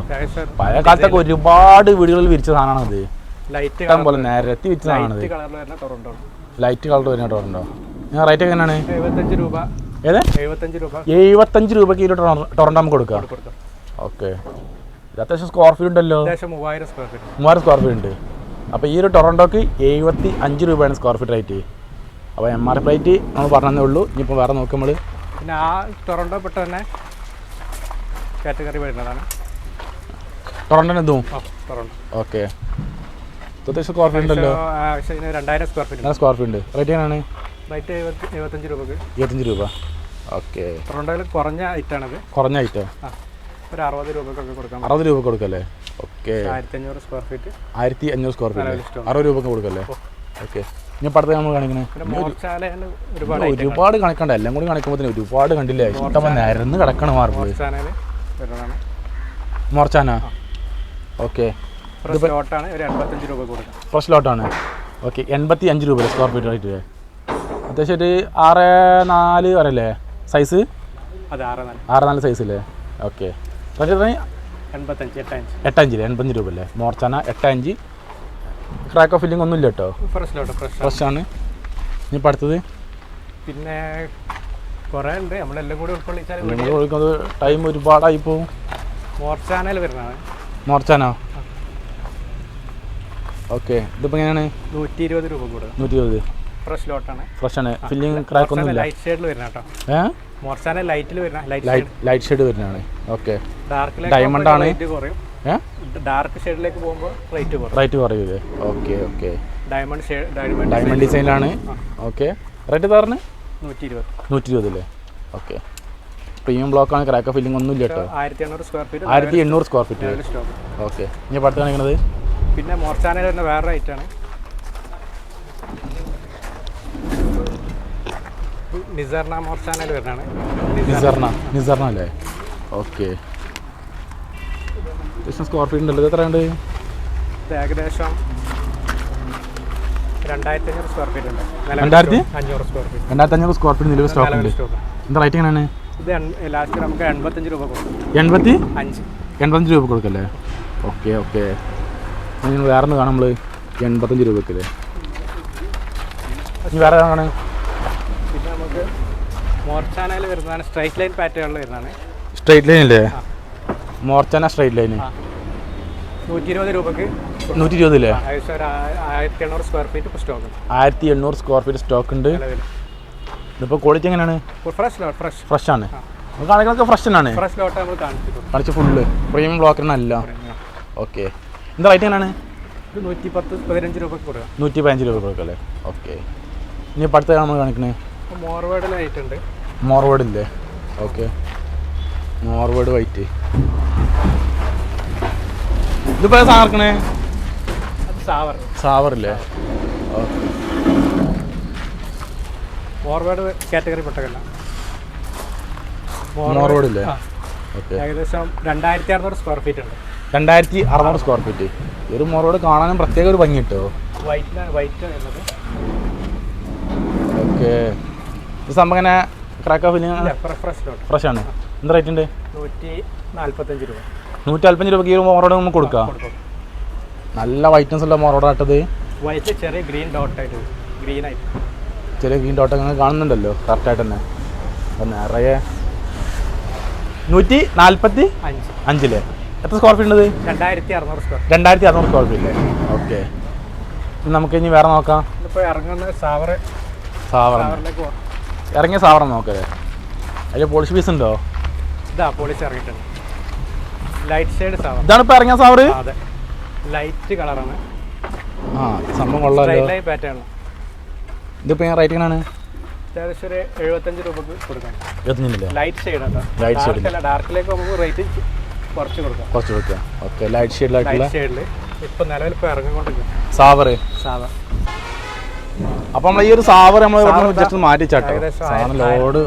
Speaker 1: പഴയ കാലത്തൊക്കെ ഒരുപാട് വീടുകളിൽ വിരിച്ച സാധനമാണത് ലൈറ്റ് പോലെ നേരത്തെ വിരിച്ച സാധനമാണ് ലൈറ്റ് കളർ വരുന്ന ടൊറൻറ്റോ ഞാൻ റേറ്റ് എങ്ങനെയാണ് എഴുപത്തഞ്ച് രൂപ ഏത് എഴുപത്തഞ്ച് രൂപ എഴുപത്തഞ്ച് രൂപയ്ക്ക് നമുക്ക് കൊടുക്കാം ഓക്കെ ഇത് അത്യാവശ്യം സ്ക്വയർ ഫീറ്റ് ഉണ്ടല്ലോ മൂവായിരം സ്ക്വയർ ഫീറ്റ് സ്ക്വയർ ഫീറ്റ് ഉണ്ട് അപ്പോൾ ഈ ഒരു ടൊറൻറ്റോക്ക് എഴുപത്തി അഞ്ച് രൂപയാണ് സ്ക്വയർ ഫീറ്റ് റേറ്റ് അപ്പോൾ എം ആർ എഫ് റേറ്റ് നമ്മൾ പറഞ്ഞതേ ഉള്ളൂ ഇനിയിപ്പോൾ വേറെ നോക്കുമ്പോൾ പിന്നെ ആ ടൊറൻറ്റോ പെട്ടെന്ന് കാറ്റഗറി വരുന്നതാണ് ടൊറൻ്റോ ഇതും ഓക്കെ അത്യാവശ്യം സ്ക്വയർ ഫീറ്റ് ഉണ്ടല്ലോ രണ്ടായിരം square feet square feet rate എങ്ങനെയാണ് റേറ്റ് എഴുപത്തഞ്ച് രൂപക്ക് ഇരുപത്തഞ്ച് രൂപ ഓക്കെ ടൊറൻ്റോയിൽ കുറഞ്ഞ ഐറ്റാണത് കുറഞ്ഞ ഐറ്റോ ഒരു അറുപത് രൂപക്കൊക്കെ കൊടുക്കാം അറുപത് രൂപ കൊടുക്കല്ലേ ഓക്കെ ആയിരത്തി അഞ്ഞൂറ് സ്ക്വയർ ഫീറ്റ് ആയിരത്തി അഞ്ഞൂറ് സ്ക്വയർ ഫീറ്റ് അറുപത് രൂപക്ക് കൊടുക്കല്ലേ ഓക്കെ ഇനി പടത്തെ നമ്മൾ കാണിക്കണേ ഒരുപാട് കണക്കണ്ട എല്ലാം കൂടി കാണിക്കുമ്പോൾ ഒരുപാട് കണ്ടില്ലേ ഇഷ്ടം നിരന്ന് കിടക്കണ മാർബിൾ വരുന്നതാണ് മോർച്ചാനാ ഓക്കെ ഫ്രഷ് ലോട്ടാണ് ഓക്കെ എൺപത്തി അഞ്ച് രൂപ സ്ക്വയർ ഫീറ്റ് ആയിട്ട് അത്യാവശ്യം ഒരു ആറ് നാല് വരല്ലേ സൈസ് ആറ് നാല് സൈസ് അല്ലേ ഓക്കെ എൺപത്തഞ്ച് എട്ടഞ്ച് എട്ടഞ്ചില്ലേ എൺപത്തഞ്ച് രൂപ അല്ലേ മോർച്ചാന എട്ടഞ്ച് ക്രാക്ക് ഓഫ് ഫില്ലിംഗ് ഒന്നുമില്ല കേട്ടോ ഫ്രഷ് ആണ് ഇനി അടുത്തത് പിന്നെ കൂടി ടൈം ഒരുപാടായി പോകും ഓക്കെ ഇതിപ്പോൾ എങ്ങനെയാണ് രൂപ ഫ്രഷ് ഫ്രഷ് ആണ് ഫില്ലിംഗ് ക്രാക്ക് ഒന്നും ഇല്ല ലൈറ്റ് ഷെയ്ഡിൽ ലൈറ്റിൽ ലൈറ്റ് ലൈറ്റ് വരുന്നതാണ് ഓക്കെ ഡാർക്കിൽ ആണ്. കുറയും ഡാർക്ക് ഷെയ്ഡിലേക്ക് പോകുമ്പോൾ rate rate okay okay diamond diamond diamond ഡിസൈനിലാണ് ഓക്കെ റേറ്റ് താറിന് നൂറ്റി ഇരുപത് അല്ലേ ഇരുപതല്ലേ ഓക്കെ പ്രീമിയം ബ്ലോക്കാണ് ക്രാക്ക് ഫില്ലിംഗ് ഒന്നും ഇല്ല കേട്ടോ ആയിരത്തി എണ്ണൂറ് സ്ക്വയർ ഫീറ്റ് ആയിരത്തി എണ്ണൂറ് സ്ക്വയർ ഫീറ്റ് ഓക്കെ ഇനി പടുത്ത് കാണിക്കണത് പിന്നെ മോർച്ചാനയിൽ വരുന്ന വേറെ റേറ്റാണ് നിസർണ മോർച്ചാനയിൽ വരുന്നതാണ് നിസർണ നിസർണ അല്ലേ ഓക്കെ സ്ക്വയർ ഫീറ്റ് ഉണ്ടല്ലോ എത്രയുണ്ട് ഏകദേശം രണ്ടായിരത്തി അഞ്ഞൂറ് സ്ക്വയർ ഫീറ്റ് ഉണ്ട് രണ്ടായിരത്തി അഞ്ഞൂറ് സ്ക്വയർ ഫീറ്റ് രണ്ടായിരത്തി സ്ക്വയർ ഫീറ്റ് നിലവിൽ സ്റ്റോക്ക് ഉണ്ട് എന്താ റേറ്റ് എങ്ങനെയാണ് ഇത് ലാസ്റ്റ് നമുക്ക് എൺപത്തഞ്ച് രൂപ കൊടുക്കും എൺപത്തി അഞ്ച് രൂപ കൊടുക്കല്ലേ ഓക്കെ ഓക്കെ നിങ്ങൾ വേറെ ഒന്ന് കാണാം നമ്മൾ എൺപത്തഞ്ച് രൂപക്കല്ലേ ഇനി വേറെ കാണാൻ പിന്നെ നമുക്ക് മോർച്ചാനയിൽ വരുന്നതാണ് സ്ട്രൈറ്റ് ലൈൻ പാറ്റേണിൽ വരുന്നതാണ് സ്ട്രൈറ്റ് ലൈൻ അല്ലേ മോർച്ചാന സ്ട്രൈറ്റ് ലൈൻ നൂറ്റി ഇരുപത് രൂപക്ക് നൂറ്റി ഇരുപതില്ലേ ആയിരത്തി എണ്ണൂറ് സ്ക്വയർ ഫീറ്റ് സ്റ്റോക്ക് ഉണ്ട് ഇതിപ്പോൾ ക്വാളിറ്റി എങ്ങനെയാണ് ഫ്രഷ് ആണ് കാണിക്കണൊക്കെ ഫ്രഷ് തന്നെയാണ് കാണിച്ച് ഫുള്ള് പ്രീമിയം ബ്ലോക്കറിനല്ല ഓക്കെ എന്താ റേറ്റ് എങ്ങനെയാണ് നൂറ്റി പത്ത് പതിനഞ്ച് രൂപ കൊടുക്കുക പതിനഞ്ച് രൂപ കൊടുക്കല്ലേ ഓക്കെ ഇനി ഇപ്പം അടുത്ത നമ്മൾ കാണിക്കണേ മോർവേഡ് ലൈറ്റ് ഉണ്ട് മോർവേഡ് ഇല്ലേ ഓക്കെ മോർവേഡ് വൈറ്റ് ഇതിപ്പോൾ സാധനം സാവറില്ലേ ഫോർവേഡ് കാറ്റഗറി പെട്ടതല്ല ഫോർവേഡില്ലേ ഏകദേശം രണ്ടായിരത്തി അറുന്നൂറ് സ്ക്വയർ ഫീറ്റ് ഉണ്ട് രണ്ടായിരത്തി അറുന്നൂറ് സ്ക്വയർ ഫീറ്റ് ഒരു മോറോട് കാണാനും പ്രത്യേക ഒരു ഭംഗി കിട്ടുമോ വൈറ്റ് വൈറ്റ് എന്നത് ഓക്കെ ഇത് സംഭവങ്ങനെ ക്രാക്ക് ഓഫ് ഫ്രഷ് ആണ് എന്ത് റേറ്റ് ഉണ്ട് നൂറ്റി നാൽപ്പത്തഞ്ച് രൂപ നൂറ്റി നാൽപ്പത്തഞ്ച് രൂപയ്ക്ക് ഈ മോറോട് നമുക്ക് കൊടുക്കാം നല്ല വൈറ്റ്നസ് ഉള്ള മൊറോഡ നട്ടത് വൈറ്റ് ചെറിയ ഗ്രീൻ ഡോട്ട് ആയിട്ട് ഗ്രീൻ ആയിട്ട് ചെറിയ ഗ്രീൻ ഡോട്ട് അങ്ങനെ കാണുന്നുണ്ടല്ലോ കറക്റ്റായിട്ട് തന്നെ അപ്പം നിറയെ നൂറ്റി നാൽപ്പത്തി അഞ്ച് അഞ്ചില് എത്ര സ്ക്വയർ ഫീറ്റ് ഉണ്ട് രണ്ടായിരത്തി അറുന്നൂറ് സ്ക്വയർ രണ്ടായിരത്തി അറുന്നൂറ് സ്ക്വയർ ഫീറ്റ് അല്ലേ ഓക്കെ നമുക്ക് ഇനി വേറെ നോക്കാം ഇപ്പോൾ ഇറങ്ങുന്ന സാവർ സാവർ ഇറങ്ങിയ സാവർ നോക്കല്ലേ അതിൽ പോളിഷ് പീസ് ഉണ്ടോ ഇതാ പോളിഷ് ഇറങ്ങിയിട്ടുണ്ട് ലൈറ്റ് സൈഡ് സാവർ ഇതാണ് ഇപ്പോൾ ഇറങ്ങിയ സാവർ അതെ ലൈറ്റ് കളറാണ് ആ സംഭവം കൊള്ളാമല്ലോ പാറ്റേണാണ് ഞാൻ റേറ്റ് ആണ് ലൈറ്റ് നമുക്ക് റേറ്റ് കുറച്ച് കൊടുക്കാം കുറച്ച് കൊടുക്കാം ലൈറ്റ് നമ്മൾ ഈ ഒരു നമ്മൾ ജസ്റ്റ് മാറ്റി ചാട്ടോ ലോഡ്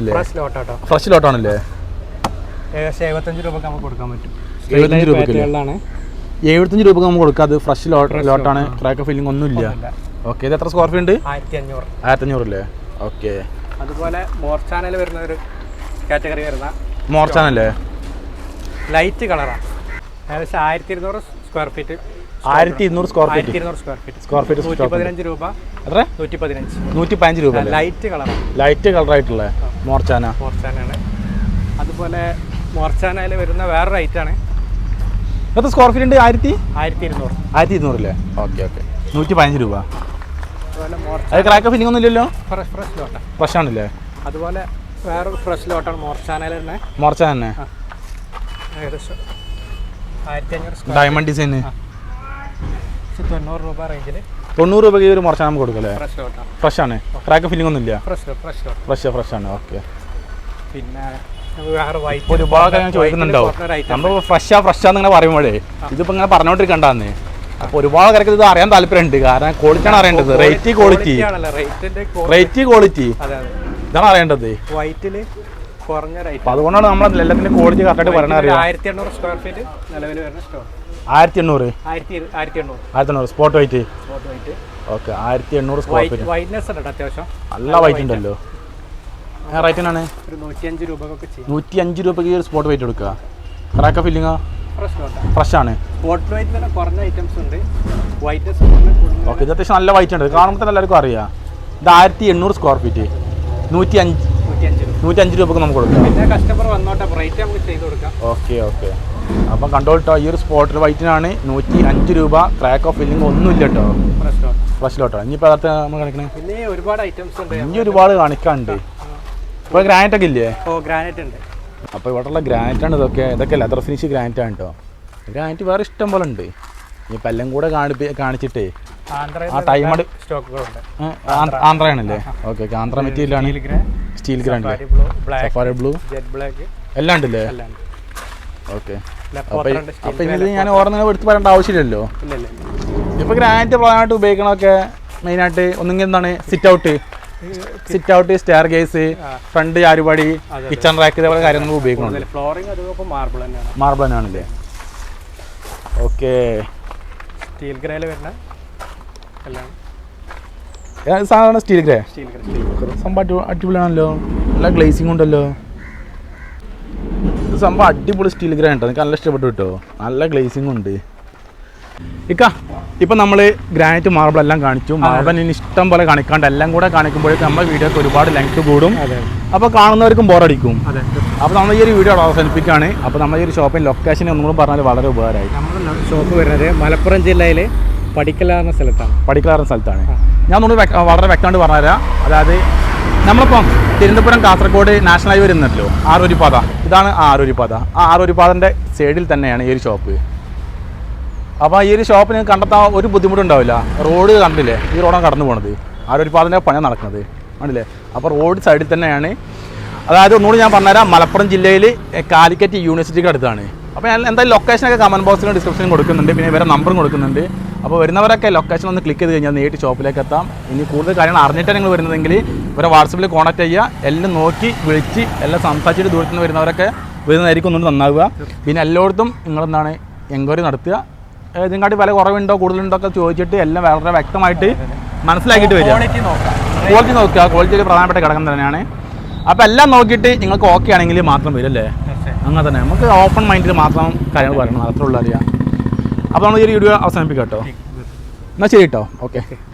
Speaker 1: ഇല്ലേ ലോട്ടാട്ടോ ലോട്ടാണല്ലേ ഏകദേശം എഴുപത്തഞ്ച് നമുക്ക് കൊടുക്കാൻ പറ്റും എഴുപത്തഞ്ച് രൂപക്കാണ് എഴുപത്തഞ്ച് രൂപ നമുക്ക് കൊടുക്കാം അത് ഫ്രഷ് ലോട്ടാണ് ക്രാക്ക് ഫില്ലിംഗ് ഒന്നുമില്ല ഓക്കെ ഇത് എത്ര സ്ക്വയർ ഫീറ്റ് ഉണ്ട് ആയിരത്തി അഞ്ഞൂറ് അല്ലേ ഓക്കെ അതുപോലെ മോർ ചാനൽ വരുന്ന ഒരു കാറ്റഗറി വരുന്ന മോർ ചാനല്ലേ ലൈറ്റ് കളറാണ് ഏകദേശം ആയിരത്തി ഇരുന്നൂറ് സ്ക്വയർ ഫീറ്റ് ആയിരത്തി ഇരുന്നൂറ് square feet square feet square feet നൂറ്റി പതിനഞ്ച് രൂപ എത്ര നൂറ്റി പതിനഞ്ച് നൂറ്റി പതിനഞ്ച് രൂപ ലൈറ്റ് കളറാണ് ലൈറ്റ് കളർ ആയിട്ടുള്ള മോർച്ചാന മോർച്ചാനാണ് അതുപോലെ മോർച്ചാനയിൽ വരുന്ന വേറൊരു ഐറ്റാണ് എത്ര സ്ക്വയർ ഫീറ്റ് ഉണ്ട് ആയിരത്തി ആയിരത്തി ഇരുന്നൂറ് ആയിരത്തി ഇരുന്നൂറല്ലേ ഓക്കെ ഓക്കെ നൂറ്റി പതിനഞ്ച് രൂപ അത് ക്രാക്ക് ഫില്ലിംഗ് ഒന്നും ഇല്ലല്ലോ ഫ്രഷ് ഫ്രഷ് ഫ്രഷ് ആണല്ലേ അതുപോലെ വേറെ ഫ്രഷ് ലോട്ടാണ് മോർച്ചാനൽ തന്നെ മോർച്ച തന്നെ ഏകദേശം ഡയമണ്ട് ഡിസൈൻ തൊണ്ണൂറ് രൂപ റേഞ്ചിൽ തൊണ്ണൂറ് രൂപയ്ക്ക് ഒരു മോർച്ച നമുക്ക് കൊടുക്കല്ലേ ഫ്രഷ് ആണ് ക്രാക്ക് ഫില്ലിംഗ് ഒന്നും ഇല്ല ഫ്രഷ് ഫ്രഷ് ഫ്രഷ് ഫ്രഷ് ആണ് ഓക്കെ പിന്നെ ഒരുപാടൊക്കെ ഞാൻ ചോദിക്കുന്നുണ്ടാവും നമ്മൾ ഫ്രഷാ ഫ്രഷാ ഇങ്ങനെ പറയുമ്പോഴേ ഇതിപ്പോ ഇങ്ങനെ പറഞ്ഞോണ്ടിരിക്കണ്ടെന്ന് അപ്പൊ ഒരുപാട് പേർക്ക് ഇത് അറിയാൻ താല്പര്യമുണ്ട് കാരണം ക്വാളിറ്റിയാണ് അറിയേണ്ടത് റേറ്റ് ക്വാളിറ്റി റേറ്റ് ക്വാളിറ്റി ഇതാണ് അറിയേണ്ടത് വൈറ്റില് കുറഞ്ഞ റേറ്റ് അതുകൊണ്ടാണ് നമ്മൾ എല്ലാത്തിന്റെ ക്വാളിറ്റി കറക്റ്റ് പറയണത് ആയിരത്തി എണ്ണൂറ് സ്ക്വയർ ഫീറ്റ് നിലവിൽ വരുന്ന സ്റ്റോർ ആയിരത്തി എണ്ണൂറ് ആയിരത്തി എണ്ണൂറ് സ്പോട്ട് വൈറ്റ് ഓക്കെ ആയിരത്തി എണ്ണൂറ് സ്ക്വയർ ഫീറ്റ് വൈറ്റ്നസ് അത്യാവശ്യം നല്ല വൈറ്റ് ഉണ്ടല്ലോ റേറ്റ് ആണ് നൂറ്റി അഞ്ച് രൂപയ്ക്ക് ഒരു സ്പോട്ട് വെയിറ്റ് എടുക്കുക ക്രാക്ക ഫില്ലിങ്ങാ ഫ്രഷ് ആണ് സ്പോട്ട് കുറഞ്ഞ ഐറ്റംസ് ഉണ്ട് ഓക്കെ ഇത് അത്യാവശ്യം നല്ല വൈറ്റ് ഉണ്ട് കാണുമ്പോൾ തന്നെ എല്ലാവർക്കും അറിയാം ഇത് ആയിരത്തി എണ്ണൂറ് സ്ക്വയർ ഫീറ്റ് നൂറ്റി അഞ്ച് നൂറ്റി അഞ്ച് രൂപക്ക് നമുക്ക് കൊടുക്കാം ഓക്കെ ഓക്കെ അപ്പം കണ്ടോട്ടോ ഈ ഒരു സ്പോട്ടിൽ വൈറ്റിനാണ് നൂറ്റി അഞ്ച് രൂപ ക്രാക്ക് ഓഫ് ഫില്ലിംഗ് ഒന്നുമില്ല കേട്ടോ ഫ്രഷിലോട്ടോ ഇനിയിപ്പോൾ അതർത്ഥം നമ്മൾ കാണിക്കണേ പിന്നെ ഒരുപാട് ഐറ്റംസ് ഉണ്ട് ഇനി ഒരുപാട് കാണിക്കാനുണ്ട് ഇപ്പോൾ ഗ്രാനൈറ്റ് ഒക്കെ ഇല്ലേ ഓ ഗ്രാനൈറ്റ് ഉണ്ട് അപ്പോൾ ഇവിടെയുള്ള ഗ്രാനൈറ്റ് ആണ് ഇതൊക്കെ ഇതൊക്കെ ലെതർ ഫിനിഷ് ഗ്രാനൈറ്റ് ആണ് കേട്ടോ ഗ്രാനൈറ്റ് വേറെ ഇഷ്ടം പോലെ ഉണ്ട് ഇനിയിപ്പോൾ പല്ലം കൂടെ കാണി കാണിച്ചിട്ടേ ആ ടൈം സ്റ്റോക്കുകളുണ്ട് ആന്ധ്രയാണല്ലേ ഓക്കെ ഓക്കെ ആന്ധ്ര മെറ്റീരിയലാണ് സ്റ്റീൽ ഗ്രാനൈറ്റ് സഫാരി ബ്ലൂ എല്ലാം ഉണ്ടല്ലേ ഓക്കെ അപ്പൊ ഇത് ഞാൻ ഓർമ്മ എടുത്ത് പറയേണ്ട ആവശ്യമില്ലല്ലോ ഇപ്പൊ ഗ്രാനൈറ്റ് പ്രധാനമായിട്ട് ഉപയോഗിക്കണമൊക്കെ മെയിനായിട്ട് ഒന്നുകിൽ എന്താണ് sit out sit out staircase front ചാരുപടി കിച്ചൺ റാക്ക് ഇതേപോലെ കാര്യങ്ങൾ ഉപയോഗിക്കുന്നുണ്ട് ഫ്ലോറിംഗ് അതുപോലെ മാർബിൾ തന്നെയാണ് മാർബിൾ തന്നെയാണല്ലേ ഓക്കെ സ്റ്റീൽ ഗ്രേയിൽ വരുന്ന എല്ലാം സാധാരണ സ്റ്റീൽ ഗ്രേ സംഭവം അടിപൊളിയാണല്ലോ നല്ല ഗ്ലേസിംഗ് ഉണ്ടല്ലോ ഇത് സംഭവം അടിപൊളി സ്റ്റീൽ ഗ്രേ ഉണ്ടോ നിങ്ങൾക്ക് നല്ല ഇഷ്ടപ്പെട്ടു കേട്ടോ നല്ല ഗ്ലേസിംഗ് ഉണ്ട് ഇക്ക ഇപ്പൊ നമ്മൾ ഗ്രാനൈറ്റ് മാർബിൾ എല്ലാം കാണിച്ചു ഇനി ഇഷ്ടം പോലെ കാണിക്കാണ്ട് എല്ലാം കൂടെ കാണിക്കുമ്പോഴേക്കും നമ്മുടെ വീഡിയോക്ക് ഒരുപാട് ലെങ്ത് കൂടും അപ്പോൾ കാണുന്നവർക്കും ബോറടിക്കും അപ്പോൾ നമ്മൾ ഈ ഒരു വീഡിയോ അവസാനിപ്പിക്കുകയാണ് അപ്പോൾ നമ്മൾ ഈ ഒരു ഷോപ്പിംഗ് ലൊക്കേഷൻ ഒന്നും കൂടെ പറഞ്ഞാൽ വളരെ ഉപകാരമായി ഷോപ്പ് വരുന്നത് മലപ്പുറം ജില്ലയിലെ പഠിക്കലാറുന്ന സ്ഥലത്താണ് പഠിക്കലാറുന്ന സ്ഥലത്താണ് ഞാൻ ഒന്ന് വളരെ വ്യക്തമായിട്ട് പറഞ്ഞുതരാം അതായത് നമ്മളിപ്പം തിരുവനന്തപുരം കാസർഗോഡ് നാഷണൽ ഹൈവേ ആറൊരു പാത ഇതാണ് പാത ആ ആറൂരിപ്പാതൻ്റെ സൈഡിൽ തന്നെയാണ് ഈ ഒരു ഷോപ്പ് അപ്പോൾ ഈ ഒരു ഷോപ്പ് നിങ്ങൾക്ക് കണ്ടെത്താൻ ഒരു ബുദ്ധിമുട്ടുണ്ടാവില്ല റോഡ് കണ്ടില്ലേ ഈ റോഡാണ് കടന്നു പോണത് ആ ഒരു പാതൻ്റെ പണിയാണ് നടക്കുന്നത് ആണല്ലേ അപ്പോൾ റോഡ് സൈഡിൽ തന്നെയാണ് അതായത് ഒന്നുകൂടി ഞാൻ പറഞ്ഞുതരാം മലപ്പുറം ജില്ലയിൽ കാലിക്കറ്റ് യൂണിവേഴ്സിറ്റിക്ക് അടുത്താണ് അപ്പോൾ ഞാൻ എന്തായാലും ലൊക്കേഷനൊക്കെ കമൻറ്റ് ബോക്സിലും ഡിസ്ക്രിപ്ഷനും കൊടുക്കുന്നുണ്ട് പിന്നെ ഇവരെ നമ്പറും കൊടുക്കുന്നുണ്ട് അപ്പോൾ വരുന്നവരൊക്കെ ലൊക്കേഷൻ ഒന്ന് ക്ലിക്ക് ചെയ്ത് കഴിഞ്ഞാൽ നേരിട്ട് ഷോപ്പിലേക്ക് എത്താം ഇനി കൂടുതൽ കാര്യങ്ങൾ അറിഞ്ഞിട്ടാണ് നിങ്ങൾ വരുന്നതെങ്കിൽ ഇവരെ വാട്സപ്പിൽ കോൺടാക്ട് ചെയ്യുക എല്ലാം നോക്കി വിളിച്ച് എല്ലാം സംസാരിച്ചിട്ട് ദൂരത്തുനിന്ന് വരുന്നവരൊക്കെ വരുന്നതായിരിക്കും ഒന്നുകൂടി നന്നാവുക പിന്നെ എല്ലായിടത്തും നിങ്ങളെന്താണ് എൻക്വയറി നടത്തുക ഇതിനെക്കാട്ടി വില കുറവുണ്ടോ കൂടുതലുണ്ടോ ഒക്കെ ചോദിച്ചിട്ട് എല്ലാം വളരെ വ്യക്തമായിട്ട് മനസ്സിലാക്കിയിട്ട് വരിക ക്വാളിറ്റി നോക്കുക ക്വാളിറ്റി ഒരു പ്രധാനപ്പെട്ട ഘടകം തന്നെയാണ് അപ്പോൾ എല്ലാം നോക്കിയിട്ട് നിങ്ങൾക്ക് ഓക്കെ ആണെങ്കിൽ മാത്രം വരും അല്ലേ അങ്ങനെ തന്നെ നമുക്ക് ഓപ്പൺ മൈൻഡിൽ മാത്രം കാര്യങ്ങൾ പറയണം അത്രയുള്ള അറിയാം അപ്പോൾ നമ്മൾ ഈ വീഡിയോ അവസാനിപ്പിക്കാം കേട്ടോ എന്നാൽ ശരി കേട്ടോ ഓക്കെ